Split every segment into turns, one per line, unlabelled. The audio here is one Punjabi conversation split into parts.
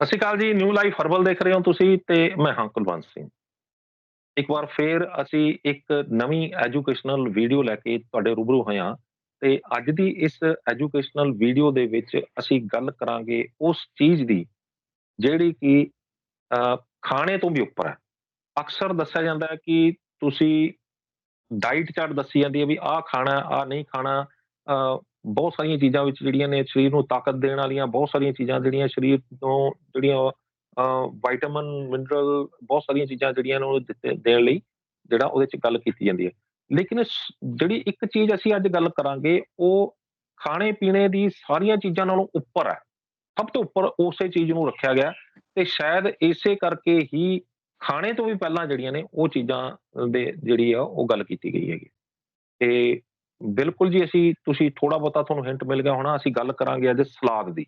ਸਤਿ ਸ਼੍ਰੀ ਅਕਾਲ ਜੀ ਨਿਊ ਲਾਈਫ ਹਰਬਲ ਦੇਖ ਰਹੇ ਹੋ ਤੁਸੀਂ ਤੇ ਮੈਂ ਹਾਂ ਕੁਲਵੰਤ ਸਿੰਘ। ਇੱਕ ਵਾਰ ਫੇਰ ਅਸੀਂ ਇੱਕ ਨਵੀਂ ਐਜੂਕੇਸ਼ਨਲ ਵੀਡੀਓ ਲੈ ਕੇ ਤੁਹਾਡੇ ਰੂਬਰੂ ਹੋਏ ਹਾਂ ਤੇ ਅੱਜ ਦੀ ਇਸ ਐਜੂਕੇਸ਼ਨਲ ਵੀਡੀਓ ਦੇ ਵਿੱਚ ਅਸੀਂ ਗੱਲ ਕਰਾਂਗੇ ਉਸ ਚੀਜ਼ ਦੀ ਜਿਹੜੀ ਕਿ ਖਾਣੇ ਤੋਂ ਵੀ ਉੱਪਰ ਹੈ। ਅਕਸਰ ਦੱਸਿਆ ਜਾਂਦਾ ਹੈ ਕਿ ਤੁਸੀਂ ਡਾਈਟ ਚਾਰਟ ਦੱਸੀ ਜਾਂਦੀ ਹੈ ਵੀ ਆਹ ਖਾਣਾ, ਆਹ ਨਹੀਂ ਖਾਣਾ ਬਹੁਤ ਸਾਰੀਆਂ ਚੀਜ਼ਾਂ ਵਿੱਚ ਜਿਹੜੀਆਂ ਨੇ ਸਰੀਰ ਨੂੰ ਤਾਕਤ ਦੇਣ ਵਾਲੀਆਂ, ਬਹੁਤ ਸਾਰੀਆਂ ਚੀਜ਼ਾਂ ਜਿਹੜੀਆਂ ਸਰੀਰ ਤੋਂ ਜਿਹੜੀਆਂ ਵਿਟਾਮਿਨ ਮਿਨਰਲ ਬਹੁਤ ਸਾਰੀਆਂ ਚੀਜ਼ਾਂ ਜਿਹੜੀਆਂ ਨੇ ਉਹ ਦਿੱਤੇ- ਦੇਣ ਲਈ, ਜਿਹੜਾ ਉਹਦੇ ਚ ਗੱਲ ਕੀਤੀ ਜਾਂਦੀ ਹੈ। ਲੇਕਿਨ ਜਿਹੜੀ ਇੱਕ ਚੀਜ਼ ਅਸੀਂ ਅੱਜ ਗੱਲ ਕਰਾਂਗੇ, ਉਹ ਖਾਣੇ ਪੀਣੇ ਦੀ ਸਾਰੀਆਂ ਚੀਜ਼ਾਂ ਨਾਲੋਂ ਉੱਪਰ ਹੈ। ਸਭ ਤੋਂ ਉੱਪਰ ਉਸੇ ਚੀਜ਼ ਨੂੰ ਰੱਖਿਆ ਗਿਆ ਤੇ ਸ਼ਾਇਦ ਇਸੇ ਕਰਕੇ ਹੀ ਖਾਣੇ ਤੋਂ ਵੀ ਪਹਿਲਾਂ ਜਿਹੜੀਆਂ ਨੇ ਉਹ ਚੀਜ਼ਾਂ ਦੇ ਜਿਹੜੀ ਆ ਉਹ ਗੱਲ ਕੀਤੀ ਗਈ ਹੈਗੀ। ਤੇ ਬਿਲਕੁਲ ਜੀ, ਅਸੀਂ, ਤੁਸੀਂ ਥੋੜਾ ਬਹੁਤਾ ਤੁਹਾਨੂੰ ਹਿੰਟ ਮਿਲ ਗਿਆ ਹੋਣਾ, ਅਸੀਂ ਗੱਲ ਕਰਾਂਗੇ ਅੱਜ ਸਲਾਦ ਦੀ।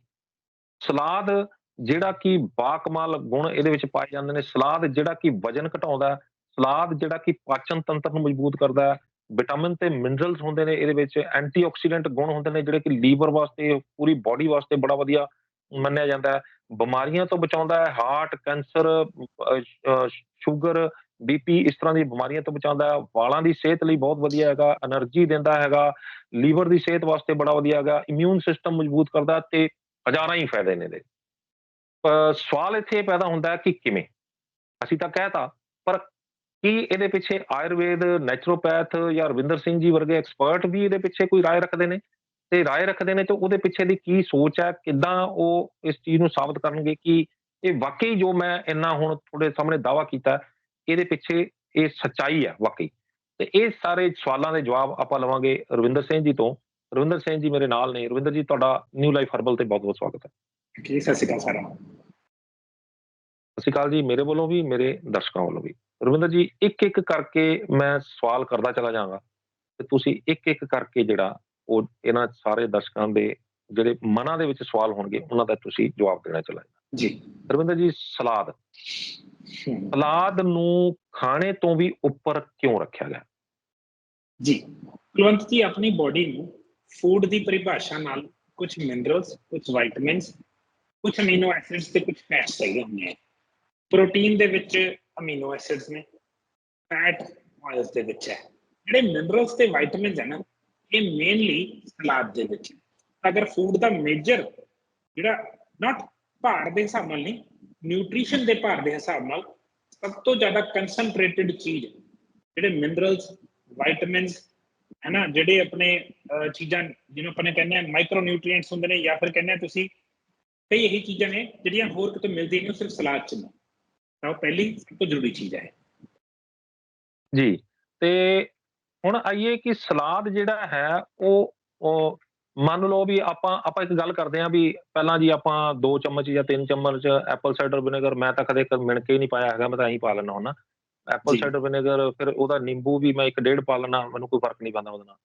ਸਲਾਦ ਜਿਹੜਾ ਕਿ ਬਾਕਮਾਲ ਗੁਣ ਇਹਦੇ ਵਿੱਚ ਪਾਏ ਜਾਂਦੇ ਨੇ। ਸਲਾਦ ਜਿਹੜਾ ਕਿ ਵਜਨ ਘਟਾਉਂਦਾ ਸਲਾਦ ਜਿਹੜਾ ਕਿ ਪਾਚਨ ਤੰਤਰ ਨੂੰ ਮਜ਼ਬੂਤ ਕਰਦਾ ਹੈ ਵਿਟਾਮਿਨ ਤੇ ਮਿਨਰਲਸ ਹੁੰਦੇ ਨੇ ਇਹਦੇ ਵਿੱਚ ਐਂਟੀਆਕਸੀਡੈਂਟ ਗੁਣ ਹੁੰਦੇ ਨੇ ਜਿਹੜੇ ਕਿ ਲੀਵਰ ਵਾਸਤੇ, ਪੂਰੀ ਬਾਡੀ ਵਾਸਤੇ ਬੜਾ ਵਧੀਆ ਮੰਨਿਆ ਜਾਂਦਾ ਹੈ। ਬਿਮਾਰੀਆਂ ਤੋਂ ਬਚਾਉਂਦਾ ਹੈ ਹਾਰਟ ਕੈਂਸਰ ਸ਼ੂਗਰ ਬੀਪੀ ਇਸ ਤਰ੍ਹਾਂ ਦੀ ਬਿਮਾਰੀਆਂ ਤੋਂ ਬਚਾਉਂਦਾ ਹੈ, ਵਾਲਾਂ ਦੀ ਸਿਹਤ ਲਈ ਬਹੁਤ ਵਧੀਆ ਹੈਗਾ એનર્ਜੀ ਦਿੰਦਾ ਹੈਗਾ, ਲੀਵਰ ਦੀ ਸਿਹਤ ਵਾਸਤੇ ਬੜਾ ਵਧੀਆ ਹੈਗਾ ਇਮਿਊਨ ਸਿਸਟਮ ਮਜ਼ਬੂਤ ਕਰਦਾ ਤੇ ਹਜ਼ਾਰਾਂ ਹੀ ਫਾਇਦੇ ਨੇ ਦੇ ਸਵਾਲ ਇੱਥੇ ਪੈਦਾ ਹੁੰਦਾ ਕਿ ਕਿਵੇਂ? ਅਸੀਂ ਤਾਂ ਕਹਿਤਾ ਪਰ ਕੀ ਇਹਦੇ ਪਿੱਛੇ ਆਯੁਰਵੇਦ ਨੈਚੁਰੋਪੈਥ ਜਾਂ ਰਵਿੰਦਰ ਸਿੰਘ ਜੀ ਵਰਗੇ ਐਕਸਪਰਟ ਵੀ ਇਹਦੇ ਪਿੱਛੇ ਕੋਈ رائے ਰੱਖਦੇ ਨੇ? ਤੇ رائے ਰੱਖਦੇ ਨੇ ਤੇ ਉਹਦੇ ਪਿੱਛੇ ਦੀ ਕੀ ਸੋਚ ਹੈ, ਕਿਦਾਂ ਉਹ ਇਸ ਚੀਜ਼ ਨੂੰ ਸਾਬਤ ਕਰਨਗੇ ਕਿ ਇਹ ਵਾਕਈ ਜੋ ਮੈਂ ਇੰਨਾ ਹੁਣ ਤੁਹਾਡੇ ਸਾਹਮਣੇ ਦਾਵਾ ਕੀਤਾ ਇਹਦੇ ਪਿੱਛੇ ਇਹ ਸੱਚਾਈ ਹੈ ਵਾਕਈ। ਤੇ ਇਹ ਸਾਰੇ ਸਵਾਲਾਂ ਦੇ ਜਵਾਬ ਆਪਾਂ ਲਵਾਂਗੇ ਰਵਿੰਦਰ ਸਿੰਘ ਜੀ ਤੋਂ। ਰਵਿੰਦਰ ਸਿੰਘ ਜੀ ਮੇਰੇ ਨਾਲ ਨੇ। ਰਵਿੰਦਰ ਜੀ ਤੁਹਾਡਾ ਨਿਊ ਲਾਈਫ ਹਰਬਲ ਤੇ ਬਹੁਤ ਬਹੁਤ ਸਵਾਗਤ ਹੈ।
ਜੀ ਸਤਿ ਸ਼੍ਰੀ ਅਕਾਲ ਸਾਰਿਆਂ ਨੂੰ।
ਸਤਿ ਸ਼੍ਰੀ ਅਕਾਲ ਜੀ ਮੇਰੇ ਵੱਲੋਂ ਵੀ ਮੇਰੇ ਦਰਸ਼ਕਾਂ ਵੱਲੋਂ ਵੀ। ਰਵਿੰਦਰ ਜੀ ਇੱਕ ਇੱਕ ਕਰਕੇ ਮੈਂ ਸਵਾਲ ਕਰਦਾ ਚਲਾ ਜਾਵਾਂਗਾ। ਤੇ ਤੁਸੀਂ ਇੱਕ ਇੱਕ ਕਰਕੇ ਜਿਹੜਾ ਉਹ ਇਹਨਾਂ ਸਾਰੇ ਦਰਸ਼ਕਾਂ ਦੇ ਜਿਹੜੇ ਮਨਾਂ ਦੇ ਵਿੱਚ ਸਵਾਲ ਹੋਣਗੇ ਉਹਨਾਂ ਦਾ ਤੁਸੀਂ ਜਵਾਬ ਦੇਣਾ ਚਲਾ ਜਾਣਾ।
ਜੀ।
ਰਵਿੰਦਰ ਜੀ ਸਲਾਦ। ਸਲਾਦ ਨੂੰ ਖਾਣੇ ਤੋਂ ਵੀ ਉੱਪਰ ਕਿਉਂ ਰੱਖਿਆ ਗਿਆ?
ਜੀ। ਕੁਲਵੰਤ ਜੀ ਆਪਣੀ ਬਾਡੀ ਨੂੰ ਫੂਡ ਦੀ ਪਰਿਭਾਸ਼ਾ ਨਾਲ ਕੁਝ ਮਿਨਰਲਸ ਕੁਝ ਵਿਟਾਮਿਨਸ ਕੁਝ ਅਮੀਨੋ ਐਸਿਡਸ ਤੇ ਕੁਝ ਫੈਟਸ ਚਾਹੀਦੇ ਹੁੰਦੇ ਆ ਪ੍ਰੋਟੀਨ ਦੇ ਵਿੱਚ ਅਮੀਨੋ ਐਸਿਡਸ ਨੇ ਫੈਟ ਆਇਲਸ ਦੇ ਵਿੱਚ ਹੈ। ਜਿਹੜੇ ਮਿਨਰਲਸ ਤੇ ਵਿਟਾਮਿਨਸ ਹੈ ਨਾ ਇਹ ਮੇਨਲੀ ਸਲਾਦ ਦੇ ਵਿੱਚ। ਅਗਰ ਫੂਡ ਦਾ ਮੇਜਰ ਜਿਹੜਾ ਨਾਟ ਭਾਰ ਦੇ ਹਿਸਾਬ ਨਾਲ ਨਹੀਂ ਨਿਊਟ੍ਰੀਸ਼ਨ ਦੇ ਭਾਰ ਦੇ ਹਿਸਾਬ ਨਾਲ ਸਭ ਤੋਂ ਜ਼ਿਆਦਾ ਕਨਸੈਂਟਰੇਟਿਡ ਚੀਜ਼ ਜਿਹੜੇ ਮਿਨਰਲਸ ਵਿਟਾਮਿਨਸ ਹੈ ਨਾ, ਜਿਹੜੇ ਆਪਣੇ ਚੀਜ਼ਾਂ ਜਿਹਨੂੰ ਆਪਾਂ ਨੇ ਕਹਿੰਦੇ ਆ ਮਾਈਕਰੋ ਨਿਊਟ੍ਰੀਐਂਟਸ ਹੁੰਦੇ ਨੇ ਜਾਂ ਫਿਰ ਕਹਿੰਦੇ ਆ ਤੁਸੀਂ ਕਈ ਇਹੀ ਚੀਜ਼ਾਂ ਨੇ ਜਿਹੜੀਆਂ ਹੋਰ ਕਿਤੇ ਮਿਲਦੀਆਂ ਨਹੀਂ, ਉਹ ਸਿਰਫ ਸਲਾਦ ਚ ਨੇ। ਤਾਂ ਉਹ ਪਹਿਲੀ ਸਭ ਤੋਂ ਜ਼ਰੂਰੀ ਚੀਜ਼ ਹੈ
ਜੀ, ਤੇ ਹੁਣ ਆਈਏ ਕਿ ਸਲਾਦ ਜਿਹੜਾ ਹੈ, ਉਹ ਉਹ ਮੰਨ ਲਓ ਵੀ ਆਪਾਂ ਆਪਾਂ ਇੱਕ ਗੱਲ ਕਰਦੇ ਹਾਂ ਵੀ ਪਹਿਲਾਂ ਜੀ ਆਪਾਂ 2 ਚਮਚ ਜਾਂ 3 ਚਮਚ ਐਪਲ ਸਾਈਡਰ ਵਿਨੇਗਰ ਮੈਂ ਤਾਂ ਕਦੇ ਮਿਣ ਕੇ ਹੀ ਨਹੀਂ ਪਾਇਆ ਹੈਗਾ ਮੈਂ ਤਾਂ ਐਂ ਪਾ ਲੈਣਾ ਹੁੰਦਾ ਐਪਲ। ਸਾਈਡਰ ਵਿਨੇਗਰ ਫਿਰ ਉਹਦਾ ਨਿੰਬੂ ਵੀ ਮੈਂ ਇੱਕ ਡੇਢ ਪਾ ਲੈਣਾ ਮੈਨੂੰ ਕੋਈ ਫ਼ਰਕ ਨਹੀਂ ਪੈਂਦਾ ਉਹਦੇ ਨਾਲ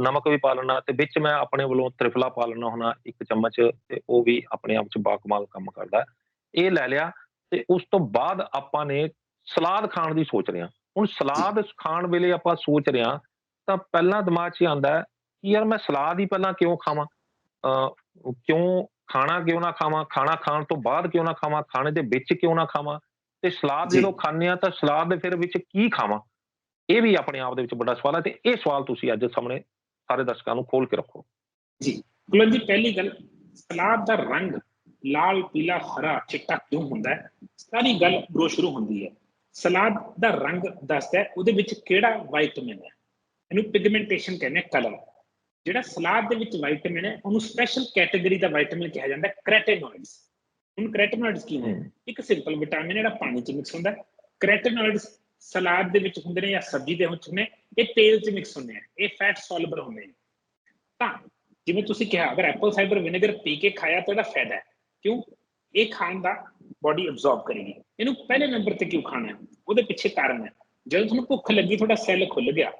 ਨਮਕ ਵੀ ਪਾ ਲੈਣਾ ਤੇ ਵਿੱਚ ਮੈਂ ਆਪਣੇ ਵੱਲੋਂ ਤ੍ਰਿਫਲਾ ਪਾ ਲੈਣਾ ਹੁੰਦਾ ਇੱਕ ਚਮਚ ਤੇ ਉਹ ਵੀ ਆਪਣੇ ਆਪ ਚ ਬਾਕਮਾਲ ਕੰਮ ਕਰਦਾ। ਇਹ ਲੈ ਲਿਆ ਤੇ ਉਸ ਤੋਂ ਬਾਅਦ ਆਪਾਂ ਨੇ ਸਲਾਦ ਖਾਣ ਦੀ ਸੋਚ ਰਹੇ ਹਾਂ ਹੁਣ ਸਲਾਦ ਖਾਣ ਵੇਲੇ ਆਪਾਂ ਸੋਚ ਰਹੇ ਹਾਂ ਤਾਂ ਪਹਿਲਾਂ ਦਿਮਾਗ 'ਚ ਆਉਂਦਾ ਕਿ ਯਾਰ ਮੈਂ ਸਲਾਦ ਹੀ ਪਹਿਲਾਂ ਕਿਉਂ ਖਾਵਾਂ? ਕਿਉਂ ਖਾਣਾ ਕਿਉਂ ਨਾ ਖਾਵਾਂ? ਖਾਣਾ ਖਾਣ ਤੋਂ ਬਾਅਦ ਕਿਉਂ ਨਾ ਖਾਵਾਂ? ਖਾਣੇ ਦੇ ਵਿੱਚ ਕਿਉਂ ਨਾ ਖਾਵਾਂ? ਤੇ ਸਲਾਦ। ਜਦੋਂ ਖਾਂਦੇ ਆ ਤਾਂ ਸਲਾਦ ਦੇ ਫਿਰ ਵਿੱਚ ਕੀ ਖਾਵਾਂ? ਇਹ ਵੀ ਆਪਣੇ ਆਪ ਦੇ ਵਿੱਚ ਵੱਡਾ ਸਵਾਲ ਹੈ ਤੇ ਇਹ ਸਵਾਲ ਤੁਸੀਂ ਅੱਜ ਸਾਹਮਣੇ ਸਾਰੇ ਦਰਸ਼ਕਾਂ ਨੂੰ ਖੋਲ ਕੇ ਰੱਖੋ।
ਜੀ। ਕੁਲਵੰਤ ਜੀ ਪਹਿਲੀ ਗੱਲ ਸਲਾਦ ਦਾ ਰੰਗ ਲਾਲ ਪੀਲਾ ਹਰਾ ਚਿੱਟਾ ਕਿਉਂ ਹੁੰਦਾ ਹੈ? ਸਾਰੀ ਗੱਲ ਉਰੋਂ ਸ਼ੁਰੂ ਹੁੰਦੀ ਹੈ। ਸਲਾਦ ਦਾ ਰੰਗ ਦੱਸਦਾ ਹੈ ਉਹਦੇ ਵਿੱਚ ਕਿਹੜਾ ਵਿਟਾਮਿਨ ਹੈ? ਇਹਨੂੰ ਪਿਗਮੈਂਟੇਸ਼ਨ ਕਹਿੰਦੇ ਕਲਰ ਜਿਹੜਾ ਸਲਾਦ ਦੇ ਵਿੱਚ ਵਿਟਾਮਿਨ ਹੈ ਉਹਨੂੰ ਸਪੈਸ਼ਲ ਕੈਟਾਗਰੀ ਦਾ ਵਿਟਾਮਿਨ ਕਿਹਾ ਜਾਂਦਾ ਕ੍ਰੈਟੇਨੋਇਡਸ ਹੁਣ ਕ੍ਰੈਟੇਨੋਇਡਸ ਕੀ ਨੇ। ਇੱਕ ਸਿੰਪਲ ਵਿਟਾਮਿਨ ਜਿਹੜਾ ਪਾਣੀ 'ਚ ਮਿਕਸ ਹੁੰਦਾ ਕ੍ਰੈਟੇਨੋਇਡਸ ਸਲਾਦ ਦੇ ਵਿੱਚ ਹੁੰਦੇ ਨੇ ਜਾਂ ਸਬਜ਼ੀ ਦੇ ਵਿੱਚ ਹੁੰਦੇ ਨੇ ਇਹ ਤੇਲ 'ਚ ਮਿਕਸ ਹੁੰਦੇ ਆ। ਇਹ ਫੈਟ ਸੋਲੂਬਲ ਹੁੰਦੇ ਨੇ। ਤਾਂ ਜਿਵੇਂ ਤੁਸੀਂ ਕਿਹਾ ਅਗਰ ਐਪਲ ਸਾਈਡਰ ਵਿਨੇਗਰ ਪੀ ਕੇ ਖਾਇਆ ਤਾਂ ਇਹਦਾ ਫਾਇਦਾ ਹੈ। ਕਿਉਂ? ਇਹ ਖਾਣ ਦਾ ਬਾਡੀ ਅਬਜ਼ੌਰਬ ਕਰੇਗੀ। ਇਹਨੂੰ ਪਹਿਲੇ ਨੰਬਰ ਤੇ ਕਿਉਂ ਖਾਣਾ ਹੈ? ਉਹਦੇ ਪਿੱਛੇ ਕਾਰਨ ਹੈ। ਜਦੋਂ ਤੁਹਾਨੂੰ ਭੁੱਖ ਲੱਗੀ ਤੁਹਾਡਾ ਸੈੱਲ ਖੁੱਲ ਗਿਆ।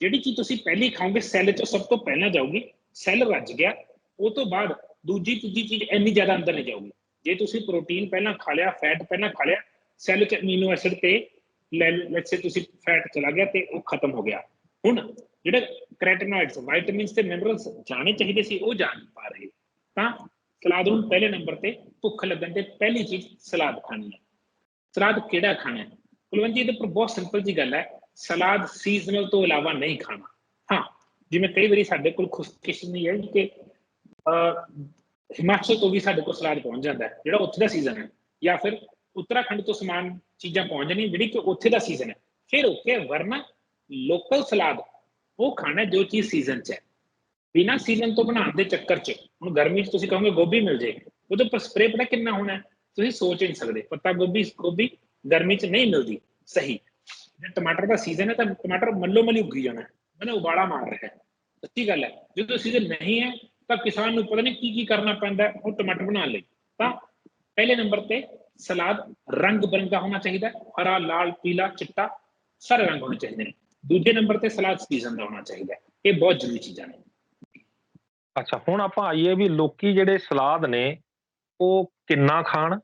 ਜਿਹੜੀ ਚੀਜ਼ ਤੁਸੀਂ ਪਹਿਲੀ ਖਾਓਗੇ ਸੈੱਲ 'ਚ ਸਭ ਤੋਂ ਪਹਿਲਾਂ ਜਾਊਗੀ ਸੈੱਲ ਰੱਜ ਗਿਆ, ਉਹ ਤੋਂ ਬਾਅਦ ਦੂਜੀ, ਤੀਜੀ ਚੀਜ਼ ਇੰਨੀ ਜ਼ਿਆਦਾ ਅੰਦਰ ਨਹੀਂ ਜਾਊਗੀ। ਜੇ ਤੁਸੀਂ ਪ੍ਰੋਟੀਨ ਪਹਿਲਾਂ ਖਾ ਲਿਆ ਫੈਟ ਪਹਿਲਾਂ ਖਾ ਲਿਆ ਸੈੱਲ 'ਚ ਅਮੀਨੋ ਐਸਿਡ ਤੇ ਲੈਟਸ ਸੇ ਤੁਸੀਂ ਫੈਟ ਚਲਾ ਗਿਆ ਤੇ ਉਹ ਖਤਮ ਹੋ ਗਿਆ। ਹੁਣ ਜਿਹੜੇ ਕ੍ਰੈਟਿਨੋਇਡਸ ਵਿਟਾਮਿਨਸ ਤੇ ਮਿਨਰਲਸ ਜਾਣੇ ਚਾਹੀਦੇ ਸੀ, ਉਹ ਜਾ ਨਹੀਂ ਪਾ ਰਹੇ। ਤਾਂ ਸਲਾਦ ਨੂੰ ਪਹਿਲੇ ਨੰਬਰ ਤੇ, ਭੁੱਖ ਲੱਗਣ ਤੇ ਪਹਿਲੀ ਚੀਜ਼ ਸਲਾਦ ਖਾਣੀ ਹੈ। ਸਲਾਦ ਕਿਹੜਾ ਖਾਣਾ ਹੈ? ਕੁਲਵੰਤ ਜੀ ਇਹਦੇ ਪਰ ਬਹੁਤ ਸਿੰਪਲ ਜੀ ਗੱਲ ਹੈ। ਸਲਾਦ ਸੀਜ਼ਨਲ ਤੋਂ ਇਲਾਵਾ ਨਹੀਂ ਖਾਣਾ ਹਾਂ ਜਿਵੇਂ ਕਈ ਵਾਰੀ ਸਾਡੇ ਕੋਲ ਖੁਸ਼ਕਿਸਮਤੀ ਹੈ ਕਿ ਅਹ, ਹਿਮਾਚਲ ਤੋਂ ਵੀ ਸਾਡੇ ਕੋਲ ਸਲਾਦ ਪਹੁੰਚ ਜਾਂਦਾ ਹੈ ਜਿਹੜਾ ਉੱਥੇ ਦਾ ਸੀਜ਼ਨ ਹੈ ਜਾਂ ਫਿਰ ਉੱਤਰਾਖੰਡ ਤੋਂ ਸਮਾਨ ਚੀਜ਼ਾਂ ਪਹੁੰਚ ਜਾਂਦੀਆਂ ਜਿਹੜੀ ਕਿ ਉੱਥੇ ਦਾ ਸੀਜ਼ਨ ਹੈ ਫਿਰ ਓਕੇ ਵਰਨਾ ਲੋਕਲ ਸਲਾਦ ਉਹ ਖਾਣਾ ਹੈ ਜੋ ਚੀਜ਼ ਸੀਜ਼ਨ 'ਚ ਹੈ ਬਿਨਾਂ ਸੀਜ਼ਨ ਤੋਂ ਬਣਾਉਣ ਦੇ ਚੱਕਰ 'ਚ ਹੁਣ ਗਰਮੀ 'ਚ ਤੁਸੀਂ ਕਹੋਗੇ ਗੋਭੀ ਮਿਲ ਜੇ ਉਹਦੇ ਉੱਪਰ ਸਪਰੇ ਪਤਾ ਕਿੰਨਾ ਹੋਣਾ ਹੈ? ਤੁਸੀਂ ਸੋਚ ਹੀ ਨਹੀਂ ਸਕਦੇ ਪੱਤਾ ਗੋਭੀ ਗੋਭੀ ਗਰਮੀ 'ਚ ਨਹੀਂ ਮਿਲਦੀ ਸਹੀ ਜੇ ਟਮਾਟਰ ਦਾ ਸੀਜ਼ਨ ਹੈ ਤਾਂ ਟਮਾਟਰ ਮੱਲੋ ਮੱਲੀ ਉੱਗੀ ਜਾਣਾ ਮਤਲਬ ਉਬਾਲਾ ਮਾਰ ਰਿਹਾ ਹੈ ਸੱਚੀ ਗੱਲ ਹੈ ਜਦੋਂ ਸੀਜ਼ਨ ਨਹੀਂ ਹੈ ਤਾਂ ਕਿਸਾਨ ਨੂੰ ਪਤਾ ਨਹੀਂ ਕੀ ਕੀ ਕਰਨਾ ਪੈਂਦਾ ਉਹ ਟਮਾਟਰ ਬਣਾਉਣ ਲਈ ਤਾਂ ਪਹਿਲੇ ਨੰਬਰ ਤੇ ਸਲਾਦ ਰੰਗ ਬਰੰਗਾ ਹੋਣਾ ਚਾਹੀਦਾ ਹਰਾ ਲਾਲ ਪੀਲਾ ਚਿੱਟਾ ਸਾਰੇ ਰੰਗ ਹੋਣੇ ਚਾਹੀਦੇ ਨੇ ਦੂਜੇ ਨੰਬਰ ਤੇ ਸਲਾਦ ਸੀਜ਼ਨ ਦਾ ਹੋਣਾ ਚਾਹੀਦਾ ਇਹ ਬਹੁਤ ਜ਼ਰੂਰੀ ਚੀਜ਼ਾਂ ਨੇ
ਅੱਛਾ ਹੁਣ ਆਪਾਂ ਆਈਏ ਵੀ ਲੋਕੀ ਜਿਹੜੇ ਸਲਾਦ ਨੇ ਉਹ ਕਿੰਨਾ ਖਾਣ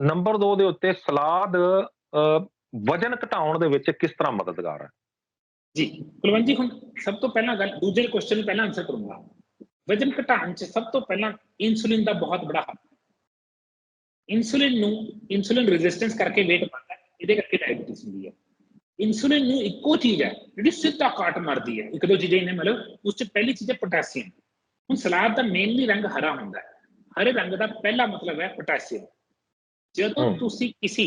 ਨੰਬਰ 2 ਦੇ ਉੱਤੇ ਸਲਾਦ ਅਹ, ਵਜਨ ਘਟਾਉਣ ਦੇ ਵਿੱਚ ਕਿਸ ਤਰ੍ਹਾਂ ਮਦਦਗਾਰ ਹੈ?
ਜੀ ਕੁਲਵੰਤ ਜੀ ਹੁਣ ਸਭ ਤੋਂ ਪਹਿਲਾਂ ਗੱਲ ਦੂਜੇ ਕੁਐਸਚਨ ਨੂੰ ਪਹਿਲਾਂ ਆਨਸਰ ਕਰੂੰਗਾ। ਵਜਨ ਘਟਾਉਣ 'ਚ ਸਭ ਤੋਂ ਪਹਿਲਾਂ ਇਨਸੂਲਿਨ ਦਾ ਬਹੁਤ ਬੜਾ ਹੱਥ ਹੈ। ਇਨਸੂਲਿਨ ਨੂੰ ਇਨਸੂਲਿਨ ਰੈਜ਼ਿਸਟੈਂਸ ਕਰਕੇ weight ਵਧਦਾ ਹੈ ਇਹਦੇ ਕਰਕੇ ਡਾਇਬੀਟਿਸ ਹੁੰਦੀ ਹੈ। ਇਨਸੂਲਿਨ ਨੂੰ ਇੱਕੋ ਚੀਜ਼ ਹੈ ਜਿਹੜੀ ਸਿੱਧਾ ਕਾਟ ਮਾਰਦੀ ਹੈ। ਇੱਕ ਦੋ ਚੀਜ਼ਾਂ ਇਹਨੇ ਮਤਲਬ ਉਸ 'ਚ ਪਹਿਲੀ ਚੀਜ਼ ਹੈ ਪੋਟਾਸ਼ੀਅਮ ਹੁਣ ਸਲਾਦ ਦਾ ਮੇਨਲੀ ਰੰਗ ਹਰਾ ਹੁੰਦਾ ਹੈ। ਹਰੇ ਰੰਗ ਦਾ ਪਹਿਲਾ ਮਤਲਬ ਹੈ ਪੋਟਾਸ਼ੀਅਮ ਜਦੋਂ। ਤੁਸੀਂ ਕਿਸੇ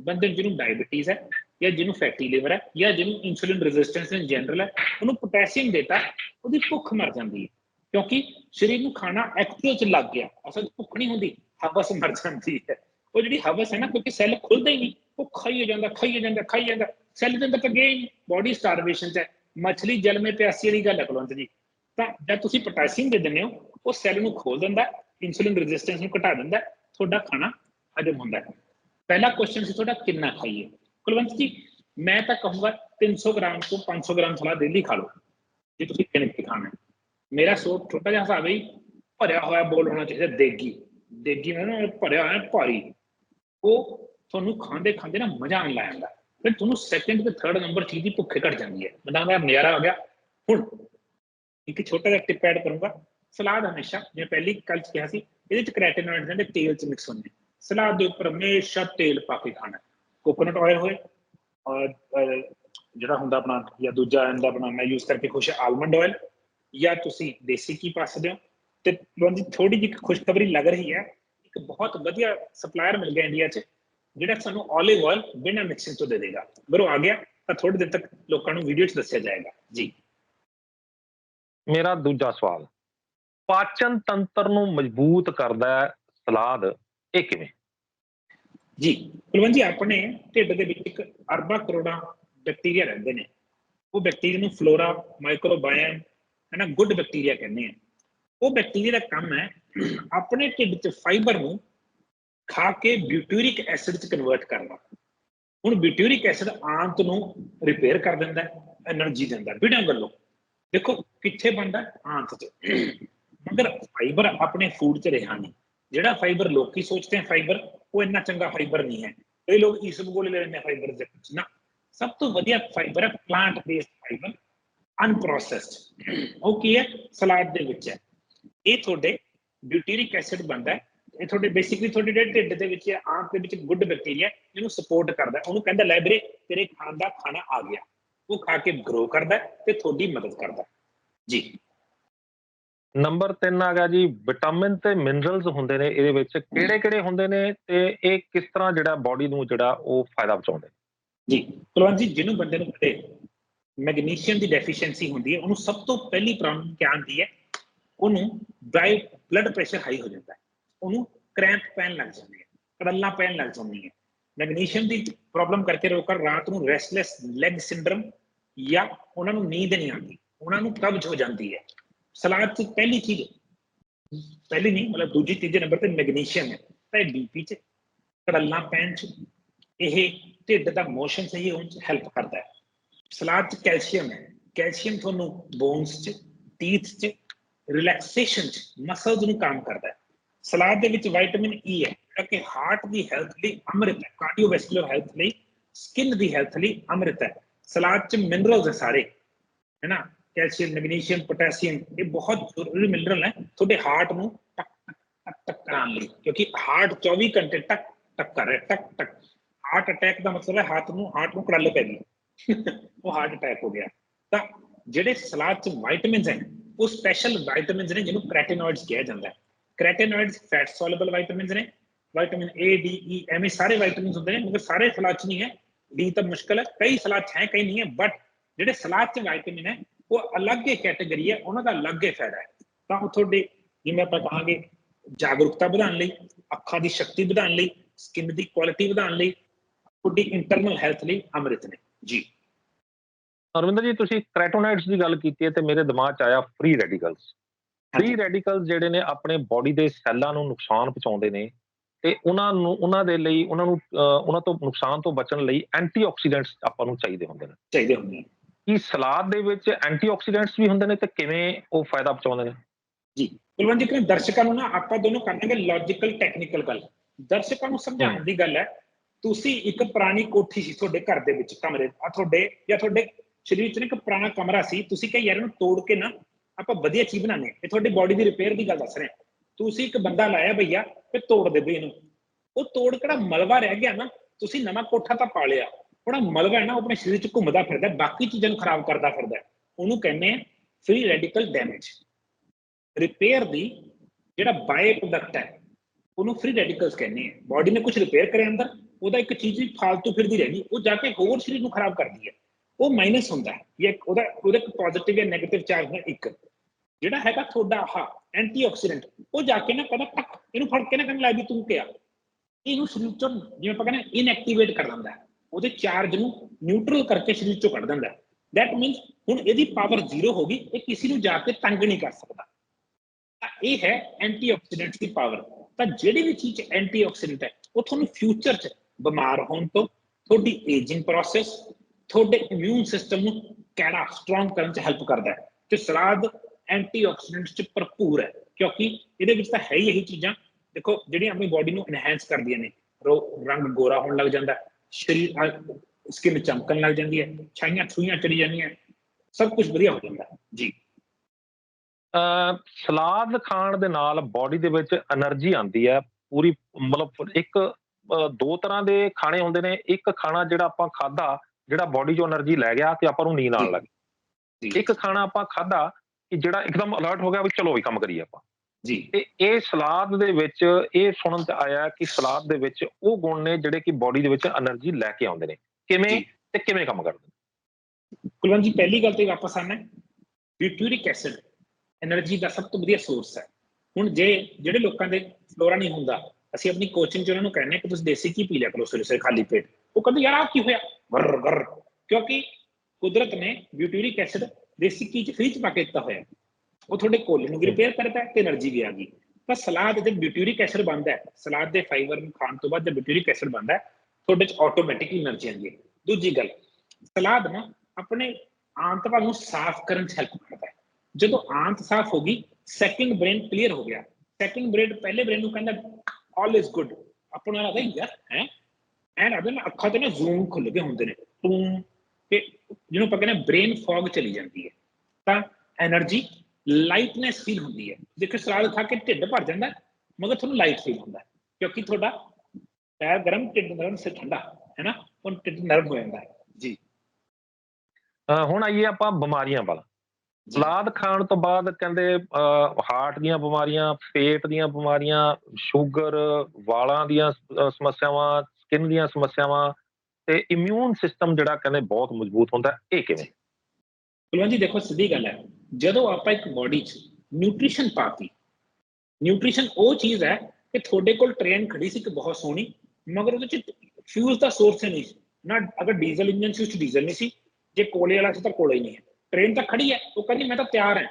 ਬੰਦੇ ਜਿਹਨੂੰ ਡਾਇਬੀਟੀਜ਼ ਹੈ ਜਾਂ ਜਿਹਨੂੰ ਫੈਟੀ ਲਿਵਰ ਹੈ ਜਾਂ ਜਿਹਨੂੰ ਇਨਸੂਲਿਨ ਰੈਜ਼ਿਸਟੈਂਸ ਇਨ ਜਨਰਲ ਹੈ, ਉਹਨੂੰ ਪੋਟਾਸ਼ੀਅਮ ਦੇਤਾ, ਉਹਦੀ ਭੁੱਖ ਮਰ ਜਾਂਦੀ ਹੈ। ਕਿਉਂਕਿ ਸਰੀਰ ਨੂੰ ਖਾਣਾ ਐਕਚੁਅਲ ਚ ਲੱਗ ਗਿਆ, ਅਸਲ ਭੁੱਖ ਨਹੀਂ ਹੁੰਦੀ, ਹਵਸ ਮਰ ਜਾਂਦੀ ਹੈ। ਉਹ ਜਿਹੜੀ ਹਵਸ ਹੈ ਨਾ, ਕਿਉਂਕਿ ਸੈੱਲ ਖੁੱਲਦਾ ਹੀ ਨਹੀਂ, ਉਹ ਖਾਈ ਹੋ ਜਾਂਦਾ, ਖਾਈ ਹੋ ਜਾਂਦਾ, ਖਾਈ ਜਾਂਦਾ ਸੈੱਲ ਦੇ ਅੰਦਰ ਤਾਂ ਗਿਆ ਹੀ ਨਹੀਂ ਬੋਡੀ ਸਟਾਰਵੇਸ਼ਨ ਚ ਹੈ। ਮਛਲੀ ਜਲ ਮੇ ਪਿਆਸੀ ਵਾਲੀ ਗੱਲ ਹੈ ਕੁਲਵੰਤ ਜੀ। ਤਾਂ ਜਦ ਤੁਸੀਂ ਪੋਟਾਸ਼ੀਅਮ ਦੇ ਦਿੰਦੇ ਹੋ, ਉਹ ਸੈੱਲ ਨੂੰ ਖੋਲ ਦਿੰਦਾ ਇਨਸੂਲਿਨ ਰੈਜ਼ਿਸਟੈਂਸ ਨੂੰ ਘਟਾ ਦਿੰਦਾ, ਤੁਹਾਡਾ ਖਾਣਾ ਹਜਮ ਹੁੰਦਾ ਹੈ। ਪਹਿਲਾ ਕੁਐਸਚਨ ਸੀ ਤੁਹਾਡਾ, ਕਿੰਨਾ ਖਾਈਏ? ਕੁਲਵੰਤ ਜੀ, ਮੈਂ ਤਾਂ ਕਹੂੰਗਾ 300 ਗ੍ਰਾਮ ਤੋਂ 500 ਗ੍ਰਾਮ ਸਲਾਦ ਡੇਲੀ ਖਾ ਲਓ, ਜੇ ਤੁਸੀਂ ਕਿੰਨੇ ਕੇ ਖਾਣਾ ਮੇਰਾ ਸੋਚ ਛੋਟਾ ਜਿਹਾ ਹਿਸਾਬ ਹੈ ਭਰਿਆ ਹੋਇਆ ਬੋਲ ਹੋਣਾ ਚਾਹੀਦਾ ਦੇਗੀ। ਦੇਗੀ ਮੈਂ ਨਾ ਭਰਿਆ ਹੋਇਆ ਭਾਰੀ। ਉਹ ਤੁਹਾਨੂੰ ਖਾਂਦੇ ਖਾਂਦੇ ਨਾ ਮਜ਼ਾ ਆਉਣ ਲੱਗ ਜਾਂਦਾ। ਫਿਰ ਤੁਹਾਨੂੰ ਸੈਕੰਡ ਤੇ ਥਰਡ ਨੰਬਰ ਚੀਜ਼ ਦੀ ਭੁੱਖੇ ਘਟ ਜਾਂਦੀ ਹੈ। ਬੰਦਾ ਦਾ ਨਜ਼ਾਰਾ ਆ ਗਿਆ। ਹੁਣ ਇੱਕ ਛੋਟਾ ਜਿਹਾ ਟਿਪ ਐਡ ਕਰੂੰਗਾ। ਸਲਾਦ ਹਮੇਸ਼ਾ, ਜਿਵੇਂ ਪਹਿਲੀ ਕੱਲ ਚ ਕਿਹਾ ਸੀ, ਇਹਦੇ ਚ ਕ੍ਰੈਟਿਨੋਇਡਸ ਨੇ ਤੇਲ ਚ ਮਿਕਸ ਹੁੰਦੇ ਸਲਾਦ ਦੇ ਉੱਪਰ ਹਮੇਸ਼ਾ ਤੇਲ ਪਾ ਕੇ ਖਾਣਾ ਕੋਕੋਨਟ ਆਇਲ ਹੋਏ ਔਰ ਜਿਹੜਾ ਹੁੰਦਾ ਆਪਣਾ ਜਾਂ ਦੂਜਾ ਹੁੰਦਾ ਆਪਣਾ, ਮੈਂ ਯੂਜ਼ ਕਰਕੇ ਖੁਸ਼ ਆਲਮੰਡ ਆਇਲ ਜਾਂ ਤੁਸੀਂ ਦੇਸੀ ਘੀ ਪਾ ਸਕਦੇ ਹੋ। ਤੇ ਤੁਹਾਨੂੰ ਥੋੜੀ ਜਿਹੀ ਖੁਸ਼ਖਬਰੀ ਲੱਗ ਰਹੀ ਹੈ, ਇੱਕ ਬਹੁਤ ਵਧੀਆ ਸਪਲਾਇਰ ਮਿਲ ਗਿਆ ਇੰਡੀਆ 'ਚ, ਜਿਹੜਾ ਸਾਨੂੰ 올ਿਵ ਆਇਲ ਬਿਨਾਂ ਮਿਕਸਿੰਗ ਤੋਂ ਦੇ ਦੇਗਾ। ਅਗਰ ਆ ਗਿਆ, ਤਾਂ ਥੋੜੀ ਦੇਰ ਤੱਕ ਲੋਕਾਂ ਨੂੰ ਵੀਡੀਓ 'ਚ ਦੱਸਿਆ ਜਾਏਗਾ। ਜੀ।
ਮੇਰਾ ਦੂਜਾ ਸਵਾਲ, ਪਾਚਨ ਤੰਤਰ ਨੂੰ ਮਜ਼ਬੂਤ ਕਰਦਾ ਹੈ ਸਲਾਦ ਇਹ ਕਿਵੇਂ?
ਜੀ, ਕੁਲਵੰਤ ਜੀ, ਆਪਣੇ ਢਿੱਡ ਦੇ ਵਿੱਚ ਇੱਕ ਅਰਬਾਂ ਕਰੋੜਾਂ ਬੈਕਟੀਰੀਆ ਰਹਿੰਦੇ ਨੇ। ਉਹ ਬੈਕਟੀਰੀਆ ਨੂੰ ਫਲੋਰਾ ਮਾਈਕਰੋਬਾਇਮ ਹਨਾ, ਗੁੱਡ ਬੈਕਟੀਰੀਆ ਕਹਿੰਦੇ ਆ। ਉਹ ਬੈਕਟੀਰੀਆ ਦਾ ਕੰਮ ਹੈ ਆਪਣੇ ਢਿੱਡ 'ਚ ਫਾਈਬਰ ਨੂੰ ਖਾ ਕੇ ਬਿਊਟਿਊਰਿਕ ਐਸਿਡ 'ਚ ਕਨਵਰਟ ਕਰਨਾ। ਹੁਣ ਬਿਊਟਿਊਰਿਕ ਐਸਿਡ ਆਂਤ ਨੂੰ ਰਿਪੇਅਰ ਕਰ ਦਿੰਦਾ એનર્ਜੀ ਦਿੰਦਾ ਬਿਨਾਂ ਗੱਲੋਂ। ਦੇਖੋ, ਕਿੱਥੇ ਬਣਦਾ? ਆਂਤ 'ਚ। ਮਗਰ ਫਾਈਬਰ ਆਪਣੇ ਫੂਡ 'ਚ ਰਿਹਾ ਨਹੀਂ। ਜਿਹੜਾ ਫਾਈਬਰ ਲੋਕੀ ਸੋਚਦੇ ਆ ਫਾਈਬਰ ਉਹ ਇੰਨਾ ਚੰਗਾ ਫਾਈਬਰ ਨਹੀਂ ਹੈ। ਕਈ ਲੋਕ ਇਸਬਗੋਲ ਲੈ ਲੈਂਦੇ ਫਾਈਬਰ ਦੇ ਕੁਛ ਨਾ, ਸਭ ਤੋਂ ਵਧੀਆ ਫਾਈਬਰ ਹੈ ਪਲਾਂਟ ਬੇਸਡ ਫਾਈਬਰ ਅਨਪ੍ਰੋਸੈਸਡ ਉਹ ਕੀ ਹੈ? ਸਲਾਦ ਦੇ ਵਿੱਚ ਹੈ। ਇਹ ਤੁਹਾਡੇ ਬਿਊਟੀਰਿਕ ਐਸਿਡ ਬਣਦਾ ਹੈ। ਇਹ ਤੁਹਾਡੇ ਬੇਸਿਕਲੀ ਤੁਹਾਡੇ ਜਿਹੜੇ ਢਿੱਡ ਦੇ ਵਿੱਚ ਆਂਤ ਦੇ ਵਿੱਚ ਗੁੱਡ ਬੈਕਟੀਰੀਆ ਜਿਹਨੂੰ ਸਪੋਰਟ ਕਰਦਾ ਉਹਨੂੰ ਕਹਿੰਦਾ ਲਾਇਬ੍ਰੇਰੀ ਤੇਰੇ ਖਾਣ ਦਾ ਖਾਣਾ ਆ ਗਿਆ। ਉਹ ਖਾ ਕੇ ਗਰੋ ਕਰਦਾ ਤੇ ਤੁਹਾਡੀ ਮਦਦ ਕਰਦਾ ਜੀ।
ਨੰਬਰ 3 ਆ ਗਿਆ ਜੀ, ਵਿਟਾਮਿਨ ਤੇ ਮਿਨਰਲਸ ਹੁੰਦੇ ਨੇ ਇਹਦੇ ਵਿੱਚ। ਕਿਹੜੇ ਕਿਹੜੇ ਹੁੰਦੇ ਨੇ ਤੇ ਇਹ ਕਿਸ ਤਰ੍ਹਾਂ ਜਿਹੜਾ ਬਾਡੀ ਨੂੰ ਜਿਹੜਾ ਉਹ ਫਾਇਦਾ ਪਹੁੰਚਾਉਂਦੇ
ਜੀ, ਕੁਲਵੰਤ ਜੀ, ਜਿਹਨੂੰ ਬੰਦੇ ਨੂੰ ਕਦੇ ਮੈਗਨੀਸ਼ੀਅਮ ਦੀ ਡੈਫੀਸ਼ੀਐਂਸੀ ਹੁੰਦੀ ਹੈ, ਉਹਨੂੰ ਸਭ ਤੋਂ ਪਹਿਲੀ ਪ੍ਰੋਬਲਮ ਕੀ ਆਉਂਦੀ ਹੈ? ਉਹਨੂੰ ਡਰਾਈ ਬਲੱਡ ਪ੍ਰੈਸ਼ਰ ਹਾਈ ਹੋ ਜਾਂਦਾ ਹੈ। ਉਹਨੂੰ ਕ੍ਰੈਂਪ ਪੈਣ ਲੱਗ ਜਾਂਦੇ ਹੈ, ਕੜੱਲਾ ਪੈਣ ਲੱਗ ਜਾਂਦੀਆਂ ਮੈਗਨੀਸ਼ੀਅਮ ਦੀ ਪ੍ਰੋਬਲਮ ਕਰਕੇ ਰੋਕਰ ਰਾਤ ਨੂੰ ਰੈਸਟਲੈਸ ਲੈਗ ਸਿੰਡਰਮ ਜਾਂ ਉਹਨਾਂ ਨੂੰ ਨੀਂਦ ਨਹੀਂ ਆਉਂਦੀ, ਉਹਨਾਂ ਨੂੰ ਕਬਜ਼ ਹੋ ਜਾਂਦੀ ਹੈ। ਸਲਾਦ 'ਚ ਪਹਿਲੀ ਚੀਜ਼। ਪਹਿਲੀ ਨਹੀਂ, ਮਤਲਬ ਦੂਜੀ ਤੀਜੇ ਨੰਬਰ ਤੇ ਮੈਗਨੀਸ਼ੀਅਮ ਹੈ। ਤਾਂ ਬੀਪੀ 'ਚ, ਕੜੱਲਾਂ ਪੈਣ 'ਚ, ਇਹ ਢਿੱਡ ਦਾ ਮੋਸ਼ਨ ਸਹੀ ਹੋਣ 'ਚ ਹੈਲਪ ਕਰਦਾ ਹੈ। ਸਲਾਦ 'ਚ ਕੈਲਸ਼ੀਅਮ ਹੈ। ਕੈਲਸ਼ੀਅਮ ਤੁਹਾਨੂੰ ਬੋਨਸ 'ਚ ਟੀਥ 'ਚ ਰਿਲੈਕਸੇਸ਼ਨ 'ਚ ਮਸਲਸ ਨੂੰ ਕੰਮ ਕਰਦਾ ਹੈ। ਸਲਾਦ ਦੇ ਵਿੱਚ ਵਿਟਾਮਿਨ ਈ e ਹੈ, ਜਿਹੜਾ ਕਿ ਹਾਰਟ ਦੀ ਹੈਲਥ ਲਈ ਅੰਮ੍ਰਿਤ ਹੈ। ਕਾਰਡੀਓਵੈਸਕੂਲਰ ਹੈਲਥ ਲਈ ਸਕਿਨ ਦੀ ਹੈਲਥ ਲਈ ਅੰਮ੍ਰਿਤ ਹੈ। ਸਲਾਦ 'ਚ ਮਿਨਰਲਸ ਹੈ ਸਾਰੇ, ਹੈ ਨਾ ਕੈਲਸ਼ੀਅਮ ਮੈਗਨੀਸ਼ੀਅਮ ਪੋਟਾਸ਼ੀਅਮ ਇਹ ਬਹੁਤ ਜ਼ਰੂਰੀ ਮਿਨਰਲ ਹੈ ਤੁਹਾਡੇ ਹਾਰਟ ਨੂੰ ਟਕ ਟਕ ਟਕ ਟਕ ਕਰਾਉਣ ਲਈ ਕਿਉਂਕਿ ਹਾਰਟ 24 ਘੰਟੇ ਟਕ ਟਕ ਕਰ ਰਿਹਾ ਟਕ ਟਕ ਹਾਰਟ ਅਟੈਕ ਦਾ ਮਤਲਬ ਹੈ ਹੱਥ ਨੂੰ ਹਾਰਟ ਨੂੰ ਕੜਾਲੇ ਪੈ ਗਈ ਉਹ ਹਾਰਟ ਅਟੈਕ ਹੋ ਗਿਆ ਤਾਂ ਜਿਹੜੇ ਸਲਾਦ ਚ ਵਿਟਾਮਿਨਸ ਹਨ ਉਹ ਸਪੈਸ਼ਲ ਵਿਟਾਮਿਨਸ ਨੇ ਜਿਹਨੂੰ ਕ੍ਰੈਟੀਨੋਇਡਸ ਕਿਹਾ ਜਾਂਦਾ ਹੈ ਕ੍ਰੈਟੀਨੋਇਡਸ ਫੈਟ ਸੋਲੂਬਲ ਵਿਟਾਮਿਨਸ ਨੇ ਵਿਟਾਮਿਨ ਏ ਡੀ ਈ ਐਵੇਂ ਸਾਰੇ ਵਿਟਾਮਿਨਸ ਹੁੰਦੇ ਨੇ ਮਗਰ ਸਾਰੇ ਸਲਾਦ ਚ ਨਹੀਂ ਹੈ ਡੀ ਤਾਂ ਮੁਸ਼ਕਲ ਹੈ ਕਈ ਸਲਾਦ ਚ ਹੈ ਕਈ ਨਹੀਂ ਹੈ ਬਟ ਜਿਹੜੇ ਸਲਾਦ ਚ ਵਿਟਾਮਿਨ ਹੈ ਉਹ ਅਲੱਗ ਹੀ ਕੈਟਾਗਰੀ ਹੈ ਉਹਨਾਂ ਦਾ ਅਲੱਗ ਹੀ ਫਾਇਦਾ ਹੈ। ਤਾਂ ਉਹ ਤੁਹਾਡੇ ਜਿਵੇਂ ਆਪਾਂ ਕਹਾਂਗੇ ਜਾਗਰੂਕਤਾ ਵਧਾਉਣ ਲਈ ਅੱਖਾਂ ਦੀ ਸ਼ਕਤੀ ਵਧਾਉਣ ਲਈ ਸਕਿਨ ਦੀ ਕੁਆਲਿਟੀ ਵਧਾਉਣ ਲਈ ਤੁਹਾਡੀ ਇੰਟਰਨਲ ਹੈਲਥ ਲਈ ਅੰਮ੍ਰਿਤ ਨੇ। ਜੀ।
ਅਰਵਿੰਦਰ ਜੀ ਤੁਸੀਂ ਕ੍ਰੈਟੋਨਾਈਡਸ ਦੀ ਗੱਲ ਕੀਤੀ ਹੈ ਤੇ ਮੇਰੇ ਦਿਮਾਗ 'ਚ ਆਇਆ ਫ੍ਰੀ ਰੈਡੀਕਲਸ ਫ੍ਰੀ ਰੈਡੀਕਲਸ ਜਿਹੜੇ ਨੇ ਆਪਣੇ ਬਾਡੀ ਦੇ ਸੈੱਲਾਂ ਨੂੰ ਨੁਕਸਾਨ ਪਹੁੰਚਾਉਂਦੇ ਨੇ ਤੇ ਉਹਨਾਂ ਨੂੰ ਉਹਨਾਂ ਦੇ ਲਈ ਉਹਨਾਂ ਨੂੰ ਉਹਨਾਂ ਤੋਂ ਨੁਕਸਾਨ ਤੋਂ ਬਚਣ ਲਈ ਐਂਟੀਆਕਸੀਡੈਂਟਸ ਆਪਾਂ ਨੂੰ ਚਾਹੀਦੇ ਹੁੰਦੇ ਨੇ।
ਚਾਹੀਦੇ ਹੁੰਦੇ ਨੇ।
ਕੀ ਸਲਾਦ ਦੇ ਵਿੱਚ ਐਂਟੀਆਕਸੀਡੈਂਟਸ ਵੀ ਹੁੰਦੇ ਨੇ ਤੇ ਕਿਵੇਂ ਉਹ ਫਾਇਦਾ ਪਹੁੰਚਾਉਂਦੇ ਨੇ?
ਜੀ। ਕੁਲਵੰਤ ਜੀ ਕਹਿੰਦੇ ਦਰਸ਼ਕਾਂ ਨੂੰ ਨਾ ਆਪਾਂ ਦੋਨੋਂ ਕਰਾਂਗੇ ਲੌਜੀਕਲ ਟੈਕਨੀਕਲ ਗੱਲ। ਦਰਸ਼ਕਾਂ ਨੂੰ ਸਮਝਾਉਣ ਦੀ ਗੱਲ ਹੈ ਤੁਸੀਂ ਇੱਕ ਪੁਰਾਣੀ ਕੋਠੀ ਸੀ ਤੁਹਾਡੇ ਘਰ ਦੇ ਵਿੱਚ ਕਮਰੇ ਆ ਤੁਹਾਡੇ ਜਾਂ ਤੁਹਾਡੇ ਸਰੀਰ 'ਚ ਇੱਕ ਪੁਰਾਣਾ ਕਮਰਾ ਸੀ ਤੁਸੀਂ ਕਹੇ ਯਾਰ ਇਹਨੂੰ ਤੋੜ ਕੇ ਨਾ ਆਪਾਂ ਵਧੀਆ ਚੀਜ਼ ਬਣਾਉਂਦੇ ਹਾਂ। ਇਹ ਤੁਹਾਡੀ ਬਾਡੀ ਦੀ ਰਿਪੇਅਰ ਦੀ ਗੱਲ ਦੱਸ ਰਹੇ ਤੁਸੀਂ ਇੱਕ ਬੰਦਾ ਲਾਇਆ ਭਈਆ ਤੇ ਤੋੜ ਦੇ ਬਈ ਇਹਨੂੰ। ਉਹ ਤੋੜ ਕਿਹੜਾ ਮਲਬਾ ਰਹਿ ਗਿਆ ਨਾ ਤੁਸੀਂ ਨਵਾਂ ਕੋਠਾ ਤਾਂ ਪਾ ਲਿਆ ਉਹਦਾ ਮਲਬਾ ਹੈ ਨਾ, ਉਹ ਆਪਣੇ ਸਰੀਰ 'ਚ ਘੁੰਮਦਾ ਫਿਰਦਾ ਬਾਕੀ ਚੀਜ਼ਾਂ ਨੂੰ ਖਰਾਬ ਕਰਦਾ ਫਿਰਦਾ ਉਹਨੂੰ ਕਹਿੰਦੇ ਆ ਫ੍ਰੀ ਰੈਡੀਕਲ ਡੈਮੇਜ ਰਿਪੇਅਰ ਦੀ ਜਿਹੜਾ ਬਾਏ ਪ੍ਰੋਡਕਟ ਹੈ, ਉਹਨੂੰ ਫ੍ਰੀ ਰੈਡੀਕਲਸ ਕਹਿੰਦੇ ਆ ਬਾਡੀ ਨੇ ਕੁਝ ਰਿਪੇਅਰ ਕਰਿਆ ਅੰਦਰ, ਉਹਦਾ ਇੱਕ ਚੀਜ਼ ਵੀ ਫਾਲਤੂ ਫਿਰਦੀ ਰਹਿ ਉਹ ਜਾ ਕੇ ਹੋਰ ਸਰੀਰ ਨੂੰ ਖਰਾਬ ਕਰਦੀ ਹੈ। ਉਹ ਮਾਈਨਸ ਹੁੰਦਾ ਹੈ। ਜਾਂ ਉਹਦਾ ਉਹਦਾ ਪੋਜ਼ਿਟਿਵ ਜਾਂ 네ਗੇਟਿਵ ਚਾਰਜ ਹੈ, ਇੱਕ। ਜਿਹੜਾ ਹੈਗਾ ਤੁਹਾਡਾ ਆਹ ਐਂਟੀਆਕਸੀਡੈਂਟ ਉਹ ਜਾ ਕੇ ਨਾ ਕਹਿੰਦਾ ਟੱਕ, ਇਹਨੂੰ ਫੜ ਕੇ ਨਾ ਕਹਿੰਦਾ ਲੈ ਵੀ ਤੂੰ ਕਿਹਾ। ਇਹਨੂੰ ਸਰੀਰ ਚੋਂ, ਜਿਵੇਂ ਆਪਾਂ ਕਹਿੰਦੇ ਇਨਐਕਟੀਵੇਟ ਕਰ ਦਿੰਦਾ ਹੈ। ਉਹਦੇ ਚਾਰਜ ਨੂੰ ਨਿਊਟਰਲ ਕਰਕੇ ਸਰੀਰ ਚੋਂ ਕੱਢ ਦਿੰਦਾ ਦੈਟ ਮੀਨਸ ਹੁਣ ਇਹਦੀ ਪਾਵਰ ਜ਼ੀਰੋ ਹੋ ਗਈ ਇਹ ਕਿਸੇ ਨੂੰ ਜਾ ਕੇ ਤੰਗ ਨਹੀਂ ਕਰ ਸਕਦਾ। ਤਾਂ ਇਹ ਹੈ ਐਂਟੀਆਕਸੀਡੈਂਟ ਦੀ ਪਾਵਰ ਤਾਂ ਜਿਹੜੀ ਵੀ ਚੀਜ਼ ਐਂਟੀਆਕਸੀਡੈਂਟ ਹੈ ਉਹ ਤੁਹਾਨੂੰ ਫਿਊਚਰ 'ਚ ਬਿਮਾਰ ਹੋਣ ਤੋਂ ਤੁਹਾਡੀ ਏਜਿੰਗ ਪ੍ਰੋਸੈਸ ਤੁਹਾਡੇ ਇਮਿਊਨ ਸਿਸਟਮ ਨੂੰ ਕਿਹੜਾ ਸਟਰੋਂਗ ਕਰਨ 'ਚ ਹੈਲਪ ਕਰਦਾ ਹੈ। ਤੇ ਸਲਾਦ ਐਂਟੀਆਕਸੀਡੈਂਟਸ 'ਚ ਭਰਪੂਰ ਹੈ ਕਿਉਂਕਿ ਇਹਦੇ ਵਿੱਚ ਤਾਂ ਹੈ ਹੀ ਇਹੀ ਚੀਜ਼ਾਂ। ਦੇਖੋ ਜਿਹੜੀਆਂ ਆਪਣੀ ਬਾਡੀ ਨੂੰ ਐਨਹਾਂਸ ਕਰਦੀਆਂ ਨੇ ਰੋ- ਰੰਗ ਗੋਰਾ ਹੋਣ ਲੱਗ ਜਾਂਦਾ ਹੈ, ਸ਼ਰੀਰ ਸਕਿਨ ਚਮਕਣ ਲੱਗ ਜਾਂਦੀ ਹੈ ਛਾਈਆਂ ਛੂਈਆਂ ਚਲੀ ਜਾਂਦੀਆਂ ਸਭ ਕੁਝ ਵਧੀਆ ਹੋ ਜਾਂਦਾ। ਜੀ।
ਸਲਾਦ ਖਾਣ ਦੇ ਨਾਲ ਬਾਡੀ ਦੇ ਵਿੱਚ એનર્ਜੀ ਆਉਂਦੀ ਹੈ ਪੂਰੀ ਮਤਲਬ ਇੱਕ ਦੋ ਤਰ੍ਹਾਂ ਦੇ ਖਾਣੇ ਹੁੰਦੇ ਨੇ। ਇੱਕ ਖਾਣਾ ਜਿਹੜਾ ਆਪਾਂ ਖਾਦਾ ਜਿਹੜਾ ਬਾਡੀ ਚੋਂ એનર્ਜੀ ਲੈ ਗਿਆ ਤੇ ਆਪਾਂ ਨੂੰ ਨੀਂਦ ਆਣ ਲੱਗੀ ਇੱਕ ਖਾਣਾ ਆਪਾਂ ਖਾਦਾ ਕਿ ਜਿਹੜਾ ਇੱਕਦਮ ਅਲਰਟ ਹੋ ਗਿਆ ਵੀ ਚਲੋ ਵੀ ਕੰਮ ਕਰੀਏ ਆਪਾਂ।
ਜੀ।
ਤੇ ਇਹ ਸਲਾਦ ਦੇ ਵਿੱਚ ਇਹ ਸੁਣਨ ਚ ਆਇਆ ਕਿ ਸਲਾਦ ਦੇ ਵਿੱਚ ਉਹ ਗੁਣ ਨੇ ਜਿਹੜੇ ਕਿ ਬਾਡੀ ਦੇ ਵਿੱਚ એનર્ਜੀ ਲੈ ਕੇ ਆਉਂਦੇ ਨੇ। ਕਿਵੇਂ ਤੇ ਕਿਵੇਂ ਕੰਮ ਕਰਦੇ ਨੇ?
ਕੁਲਵੰਤ ਜੀ ਪਹਿਲੀ ਗੱਲ ਤੇ ਵਾਪਸ ਆਣਾ ਬਿਊਟਿਊਰਿਕ ਐਸਿਡ એનર્ਜੀ ਦਾ ਸਭ ਤੋਂ ਵਧੀਆ ਸੋਰਸ ਹੈ। ਹੁਣ ਜੇ ਜਿਹੜੇ ਲੋਕਾਂ ਦੇ ਫਲੋਰਾ ਨਹੀਂ ਹੁੰਦਾ ਅਸੀਂ ਆਪਣੀ ਕੋਚਿੰਗ ਚ ਉਹਨਾਂ ਨੂੰ ਕਹਿੰਦੇ ਕਿ ਤੁਸੀਂ ਦੇਸੀ ਘੀ ਪੀ ਲਿਆ ਕਰੋ ਸਵੇਰੇ ਖਾਲੀ ਪੇਟ। ਉਹ ਕਹਿੰਦੇ ਯਾਰ ਆ ਕੀ ਹੋਇਆ? ਵਰ ਵਰ। ਕਿਉਂਕਿ ਕੁਦਰਤ ਨੇ ਬਿਊਟਿਊਰਿਕ ਐਸਿਡ ਦੇਸੀ ਘੀ ਚ ਫ੍ਰੀ ਚ ਪਾ ਕੇ ਦਿੱਤਾ ਹੋਇਆ। ਉਹ ਤੁਹਾਡੇ ਕੋਲਨ ਨੂੰ ਰਿਪੇਅਰ ਕਰਦਾ ਤੇ એનર્ਜੀ ਵੀ ਆ ਗਈ। ਪਰ ਸਲਾਦ ਜਦ ਬਿਊਟਿਊਰਿਕ ਐਸਿਡ ਬਣਦਾ ਹੈ। ਸਲਾਦ ਦੇ ਫਾਈਬਰ ਨੂੰ ਖਾਣ ਤੋਂ ਬਾਅਦ ਜਦ ਬਿਊਟਿਊਰਿਕ ਐਸਿਡ ਬਣਦਾ ਹੈ ਤੁਹਾਡੇ ਚ ਆਟੋਮੈਟਿਕਲੀ એનર્ਜੀ ਆਉਂਦੀ ਹੈ। ਦੂਜੀ ਗੱਲ ਸਲਾਦ ਨਾ ਆਪਣੇ ਆਂਤਵਾ ਨੂੰ ਸਾਫ਼ ਕਰਨ ਚ ਹੈਲਪ ਕਰਦਾ ਹੈ। ਜਦੋਂ ਆਂਤ ਸਾਫ਼ ਹੋ ਗਈ ਸੈਕਿੰਡ ਬ੍ਰੇਨ ਕਲੀਅਰ ਹੋ ਗਿਆ। ਸੈਕਿੰਡ ਬ੍ਰੇਨ ਪਹਿਲੇ ਬ੍ਰੇਨ ਨੂੰ ਕਹਿੰਦਾ ਆਲ ਇਜ਼ ਗੁੱਡ ਆਪਾਂ ਨੂੰ ਲੱਗਦਾ ਯਾਰ ਹੈ? ਐਂਡ ਅਦਰ ਅੱਖਾਂ ਤੇ ਨਾ ਜ਼ੂਮ ਖੁੱਲ ਗਏ ਹੁੰਦੇ ਨੇ। ਤੂੰ ਜਿਹਨੂੰ ਆਪਾਂ ਕਹਿੰਦੇ ਬ੍ਰੇਨ ਫੌਗ ਚਲੀ ਜਾਂਦੀ ਹੈ। ਤਾਂ એનર્ਜੀ ਲਾਈਟਨੈਸ ਫੀਲ ਹੁੰਦੀ ਹੈ। ਦੇਖੋ ਸਲਾਦ ਖਾ ਕੇ ਢਿੱਡ ਭਰ ਜਾਂਦਾ ਮਗਰ ਤੁਹਾਨੂੰ ਲਾਈਟ ਫੀਲ ਹੁੰਦਾ ਕਿਉਂਕਿ ਤੁਹਾਡਾ ਪੈਰ ਗਰਮ ਢਿੱਡ ਨਰਮ ਸੇ ਠੰਡਾ ਹੈ ਨਾ? ਹੁਣ ਢਿੱਡ ਨਰਮ ਹੋ ਜਾਂਦਾ ਹੈ। ਜੀ।
ਹੁਣ ਆਈਏ ਆਪਾਂ ਬਿਮਾਰੀਆਂ ਵੱਲ। ਸਲਾਦ ਖਾਣ ਤੋਂ ਬਾਅਦ ਕਹਿੰਦੇ ਹਾਰਟ ਦੀਆਂ ਬਿਮਾਰੀਆਂ ਪੇਟ ਦੀਆਂ ਬਿਮਾਰੀਆਂ ਸ਼ੂਗਰ ਵਾਲਾਂ ਦੀਆਂ ਸਮੱਸਿਆਵਾਂ ਸਕਿਨ ਦੀਆਂ ਸਮੱਸਿਆਵਾਂ ਤੇ ਇਮਿਊਨ ਸਿਸਟਮ ਜਿਹੜਾ ਕਹਿੰਦੇ ਬਹੁਤ ਮਜ਼ਬੂਤ ਹੁੰਦਾ। ਇਹ ਕਿਵੇਂ?
ਕੁਲਵੰਤ ਜੀ ਦੇਖੋ ਸਿੱਧੀ ਗੱਲ ਹੈ। ਜਦੋਂ ਆਪਾਂ ਇੱਕ ਬਾਡੀ 'ਚ ਨਿਊਟ੍ਰੀਸ਼ਨ ਪਾਤੀ ਨਿਊਟ੍ਰੀਸ਼ਨ ਉਹ ਚੀਜ਼ ਹੈ ਕਿ ਤੁਹਾਡੇ ਕੋਲ ਟ੍ਰੇਨ ਖੜੀ ਸੀ ਕਿ ਬਹੁਤ ਸੋਹਣੀ, ਮਗਰ ਉਹਦੇ 'ਚ ਫਿਊਲ ਦਾ ਸੋਰਸ ਨਹੀਂ ਸੀ। ਨਾ ਅਗਰ ਡੀਜ਼ਲ ਇੰਜਨ ਸੀ, ਉਸ ਡੀਜ਼ਲ ਨਹੀਂ ਸੀ, ਜੇ ਕੋਲੇ ਵਾਲਾ ਸੀ ਤਾਂ ਕੋਲੇ ਨਹੀਂ ਹੈ। ਟ੍ਰੇਨ ਤਾਂ ਖੜੀ ਹੈ, ਉਹ ਕਹਿੰਦੀ ਮੈਂ ਤਾਂ ਤਿਆਰ ਹਾਂ।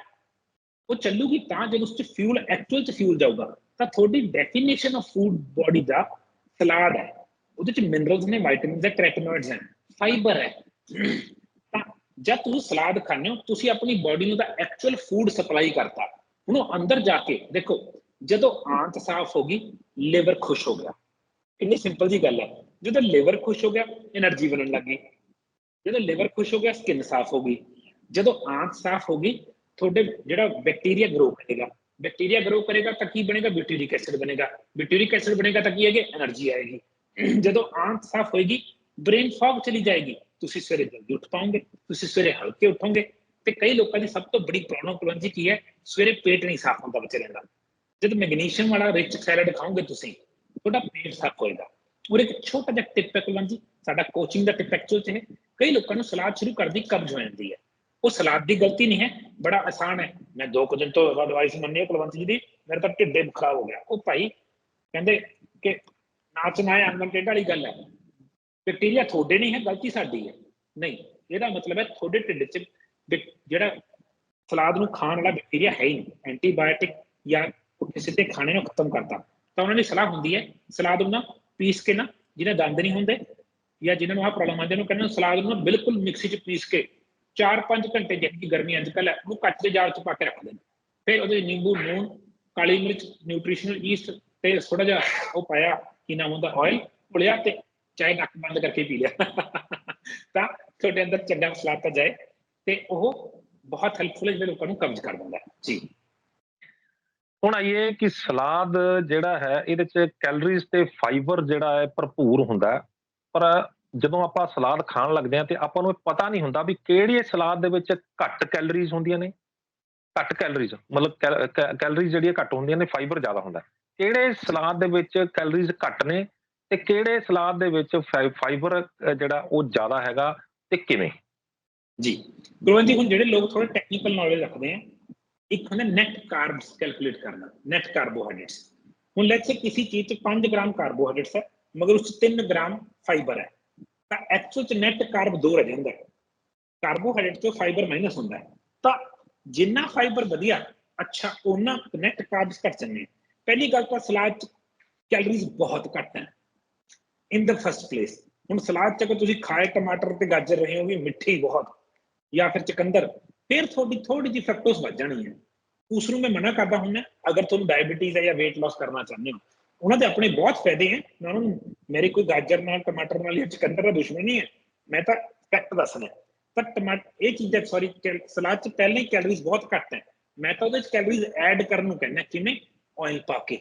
ਉਹ ਚੱਲੂਗੀ ਤਾਂ ਜਦੋਂ ਉਸ 'ਚ ਫਿਊਲ ਐਕਚੁਅਲ 'ਚ ਫਿਊਲ ਜਾਊਗਾ, ਤਾਂ ਤੁਹਾਡੀ ਡੈਫੀਨੇਸ਼ਨ ਆਫ ਫੂਡ ਬਾਡੀ ਦਾ ਸਲਾਦ ਹੈ। ਉਹਦੇ 'ਚ ਮਿਨਰਲਸ ਨੇ ਵਿਟਾਮਿਨਸ ਹੈ ਕ੍ਰੈਟਨੋਇਡਸ ਹੈ ਫਾਈਬਰ ਹੈ। ਜਦ ਤੁਸੀਂ ਸਲਾਦ ਖਾਂਦੇ ਹੋ, ਤੁਸੀਂ ਆਪਣੀ ਬਾਡੀ ਨੂੰ ਤਾਂ ਐਕਚੁਅਲ ਫੂਡ ਸਪਲਾਈ ਕਰਤਾ। ਉਹਨੂੰ ਅੰਦਰ ਜਾ ਕੇ, ਦੇਖੋ, ਜਦੋਂ ਆਂਤ ਸਾਫ਼ ਹੋ ਗਈ ਲਿਵਰ ਖੁਸ਼ ਹੋ ਗਿਆ। ਇੰਨੀ ਸਿੰਪਲ ਜੀ ਗੱਲ ਹੈ। ਜਦੋਂ ਲਿਵਰ ਖੁਸ਼ ਹੋ ਗਿਆ એનર્ਜੀ ਬਣਨ ਲੱਗੀ ਜਦੋਂ ਲਿਵਰ ਖੁਸ਼ ਹੋ ਗਿਆ ਸਕਿਨ ਸਾਫ਼ ਹੋ ਗਈ। ਜਦੋਂ ਆਂਤ ਸਾਫ਼ ਹੋ ਗਈ, ਤੁਹਾਡੇ ਜਿਹੜਾ ਬੈਕਟੀਰੀਆ ਗਰੋ ਕਰੇਗਾ। ਬੈਕਟੀਰੀਆ ਗਰੋ ਕਰੇਗਾ ਤਾਂ ਕੀ ਬਣੇਗਾ? ਬਿਊਟੀਰਿਕ ਐਸਿਡ ਬਣੇਗਾ। ਬਿਊਟੀਰਿਕ ਐਸਿਡ ਬਣੇਗਾ ਤਾਂ ਕੀ ਹੈਗੇ? એનર્ਜੀ ਆਏਗੀ। ਜਦੋਂ ਆਂਤ ਸਾਫ਼ ਹੋਏਗੀ ਬ੍ਰੇਨ ਫੌਗ ਚਲੀ ਜਾਏਗੀ। ਤੁਸੀਂ ਸਵੇਰੇ ਜਲਦੀ ਉੱਠ ਪਾਓਗੇ, ਤੁਸੀਂ ਸਵੇਰੇ ਹਲਕੇ ਉੱਠੋਗੇ ਤੇ ਕਈ ਲੋਕਾਂ ਦੀ ਸਭ ਤੋਂ ਬੜੀ ਪ੍ਰੋਬਲਮ ਕੁਲਵੰਤ ਕੀ ਹੈ, ਸਵੇਰੇ ਪੇਟ ਨਹੀਂ ਸਾਫ਼ ਹੁੰਦਾ ਬੱਚੇ ਦਾ। ਜਦ ਮੈਗਨੀਸ਼ੀਅਮ ਵਾਲਾ ਰਿਚ ਸੈਲਡ ਖਾਓਗੇ ਤੁਸੀਂ, ਤੁਹਾਡਾ ਪੇਟ ਸਾਫ਼ ਹੋਏਗਾ। ਔਰ ਇੱਕ ਛੋਟਾ ਜਿਹਾ ਟਿਪ ਹੈ ਕੁਲਵੰਤ ਜੀ ਸਾਡਾ ਕੋਚਿੰਗ ਦਾ ਟਿਪ ਐਕਚੁਅਲ ਚ ਹੈ। ਕਈ ਲੋਕਾਂ ਨੂੰ ਸਲਾਦ ਸ਼ੁਰੂ ਕਰਦੀ ਕਬਜ਼ ਹੋ ਜਾਂਦੀ ਹੈ। ਉਹ ਸਲਾਦ ਦੀ ਗਲਤੀ ਨਹੀਂ ਹੈ, ਬੜਾ ਆਸਾਨ ਹੈ। ਮੈਂ ਦੋ ਕੁ ਦਿਨ ਤੋਂ ਐਡਵਾਈਸ ਮੰਨੀ ਹੈ ਕੁਲਵੰਤ ਜੀ ਦੀ, ਮੇਰੇ ਤਾਂ ਢਿੱਡੇ ਬੁਖਾਰ ਹੋ ਗਿਆ। ਉਹ ਭਾਈ ਕਹਿੰਦੇ ਕਿ ਨਾਚਣਾ ਹੈ ਅੰਗਨ ਟੇਢ ਵਾਲੀ ਗੱਲ ਹੈ। ਬੈਕਟੀਰੀਆ ਤੁਹਾਡੇ ਨਹੀਂ ਹੈ ਗਲਤੀ ਸਾਡੀ ਹੈ। ਨਹੀਂ ਇਹਦਾ ਮਤਲਬ ਹੈ ਤੁਹਾਡੇ ਢਿੱਡ 'ਚ ਜਿਹੜਾ ਸਲਾਦ ਨੂੰ ਖਾਣ ਵਾਲਾ ਬੈਕਟੀਰੀਆ ਹੈ ਹੀ ਨਹੀਂ। ਐਂਟੀਬਾਇਓਟਿਕ ਜਾਂ ਪੁੱਠੇ ਸਿੱਧੇ ਖਾਣੇ ਨੂੰ ਖਤਮ ਕਰਤਾ। ਤਾਂ ਉਹਨਾਂ ਦੀ ਸਲਾਹ ਹੁੰਦੀ ਹੈ ਸਲਾਦ ਨੂੰ ਨਾ ਪੀਸ ਕੇ ਨਾ ਜਿਹਨੇ ਦੰਦ ਨਹੀਂ ਹੁੰਦੇ ਜਾਂ ਜਿਨ੍ਹਾਂ ਨੂੰ ਆਹ ਪ੍ਰੋਬਲਮ ਆਉਂਦੀ ਉਹਨੂੰ ਕਹਿੰਦੇ ਨੇ ਸਲਾਦ ਨੂੰ ਨਾ ਬਿਲਕੁਲ ਮਿਕਸੀ 'ਚ ਪੀਸ ਕੇ 4-5 ਘੰਟੇ ਜਿਹੜੀ ਗਰਮੀ ਅੱਜ ਕੱਲ੍ਹ ਹੈ ਉਹਨੂੰ ਕੱਚ ਦੇ ਜਾਰ 'ਚ ਪਾ ਕੇ ਰੱਖ ਦੇਣਾ। ਫਿਰ ਉਹਦੇ ਨਿੰਬੂ ਨੂਨ ਕਾਲੀ ਮਿਰਚ ਨਿਊਟ੍ਰੀਸ਼ਨਲ ਈਸਟ ਤੇ ਥੋੜਾ ਜਿਹਾ ਉਹ ਪਾਇਆ ਕੀ ਨਾਮ ਹੁੰਦਾ ਆਇਲ ਪੁਲਿਆ ਤੇ ਚਾਹੇ ਨੱਕ ਬੰਦ ਕਰਕੇ ਪੀ ਲਿਆ। ਤਾਂ ਤੁਹਾਡੇ ਅੰਦਰ ਚੰਗਾ ਸਲਾਦ ਤਾਂ ਜਾਏ ਤੇ ਉਹ ਬਹੁਤ ਹੈਲਪਫੁਲ ਹੈ, ਜਿਹੜੇ ਲੋਕਾਂ ਨੂੰ ਕਬਜ਼ ਕਰ ਦਿੰਦਾ ਜੀ।
ਹੁਣ ਆਈਏ ਕਿ ਸਲਾਦ ਜਿਹੜਾ ਹੈ, ਇਹਦੇ ਚ ਕੈਲਰੀਜ਼ ਤੇ ਫਾਈਬਰ ਜਿਹੜਾ ਹੈ ਭਰਪੂਰ ਹੁੰਦਾ ਪਰ ਜਦੋਂ ਆਪਾਂ ਸਲਾਦ ਖਾਣ ਲੱਗਦੇ ਹਾਂ ਤੇ ਆਪਾਂ ਨੂੰ ਇਹ ਪਤਾ ਨਹੀਂ ਹੁੰਦਾ ਵੀ ਕਿਹੜੀ ਸਲਾਦ ਦੇ ਵਿੱਚ ਘੱਟ ਕੈਲਰੀਜ਼ ਹੁੰਦੀਆਂ ਨੇ। ਘੱਟ ਕੈਲਰੀਜ਼ ਮਤਲਬ ਕੈਲਰੀਜ਼ ਜਿਹੜੀਆਂ ਘੱਟ ਹੁੰਦੀਆਂ ਨੇ ਫਾਈਬਰ ਜ਼ਿਆਦਾ ਹੁੰਦਾ ਕਿਹੜੇ ਸਲਾਦ ਦੇ ਵਿੱਚ ਕੈਲਰੀਜ਼ ਘੱਟ ਨੇ ਤੇ ਕਿਹੜੇ ਸਲਾਦ ਦੇ ਵਿੱਚ ਫਾਈਬਰ ਜਿਹੜਾ ਉਹ ਜ਼ਿਆਦਾ ਹੈਗਾ ਤੇ ਕਿਵੇਂ?
ਜੀ, ਗੁਰਵੰਤ ਜੀ, ਹੁਣ ਜਿਹੜੇ ਲੋਕ ਥੋੜੇ ਟੈਕਨੀਕਲ ਨੌਲੇਜ ਰੱਖਦੇ ਆ, ਇੱਕ ਹੁੰਦਾ ਨੈਟ ਕਾਰਬਸ ਕੈਲਕੂਲੇਟ ਕਰਨਾ ਨੈਟ ਕਾਰਬੋਹਾਈਡਰੇਟਸ ਹੁਣ ਲੈਟਸ ਸੇ ਕਿਸੇ ਚੀਜ਼ 'ਚ 5 ਗ੍ਰਾਮ ਕਾਰਬੋਹਾਈਡਰੇਟਸ ਹੈ, ਮਗਰ ਉਸ 'ਚ 3 ਗ੍ਰਾਮ ਫਾਈਬਰ ਹੈ, ਤਾਂ ਐਕਚੁਅਲ 'ਚ ਨੈਟ ਕਾਰਬ 2 ਰਹਿ ਜਾਂਦਾ ਹੈ। ਕਾਰਬੋਹਾਈਡਰੇਟ ਤੋਂ ਫਾਈਬਰ ਮਾਈਨਸ ਹੁੰਦਾ ਹੈ। ਤਾਂ ਜਿੰਨਾ ਫਾਈਬਰ ਵਧੀਆ, ਅੱਛਾ ਉਹਨਾਂ ਨੈਟ ਕਾਰਬਸ ਘਟ ਜਾਂਦੇ ਪਹਿਲੀ ਗੱਲ ਤਾਂ ਸਲਾਦ 'ਚ ਕੈਲਰੀਜ਼ ਬਹੁਤ ਘੱਟ ਹੈ। ਇਨ ਦ ਫਸਟ ਪਲੇਸ ਹੁਣ ਸਲਾਦ 'ਚ ਅਗਰ ਤੁਸੀਂ ਖਾਏ ਟਮਾਟਰ ਤੇ ਗਾਜਰ ਰਹੇ ਹੋ ਵੀ ਮਿੱਠੀ ਬਹੁਤ, ਜਾਂ ਫਿਰ ਚਕੰਦਰ, ਫਿਰ ਤੁਹਾਡੀ ਥੋੜੀ ਜਿਹੀ ਫਰਕਟੋਸ ਵੱਧ ਜਾਣੀ ਹੈ। ਉਸ ਨੂੰ ਮੈਂ ਮਨਾ ਕਰਦਾ ਹੁੰਦਾ, ਅਗਰ ਤੁਹਾਨੂੰ ਡਾਇਬੀਟੀਜ਼ ਹੈ ਜਾਂ weight loss ਕਰਨਾ ਚਾਹੁੰਦੇ ਹੋ। ਉਹਨਾਂ ਦੇ ਆਪਣੇ ਬਹੁਤ ਫਾਇਦੇ ਹੈ। ਮੈਂ ਉਹਨਾਂ ਨੂੰ, ਮੇਰੇ ਕੋਈ ਗਾਜਰ ਨਾਲ, ਟਮਾਟਰ ਨਾਲ ਜਾਂ ਚਕੰਦਰ ਦਾ ਦੁਸ਼ਮਣ ਨਹੀਂ ਹੈ। ਮੈਂ ਤਾਂ ਫੈਕਟ ਦੱਸਣਾ ਪਰ ਟਮਾਟਰ ਇਹ ਚੀਜ਼ਾਂ ਸੌਰੀ ਸਲਾਦ 'ਚ ਪਹਿਲਾਂ ਹੀ ਕੈਲਰੀਜ਼ ਬਹੁਤ ਘੱਟ ਹੈ। ਮੈਂ ਤਾਂ ਉਹਦੇ 'ਚ ਕੈਲਰੀਜ਼ ਐਡ ਕਰਨ ਨੂੰ ਕਹਿੰਦਾ, ਕਿਵੇਂ? ਆਇਲ ਪਾ ਕੇ।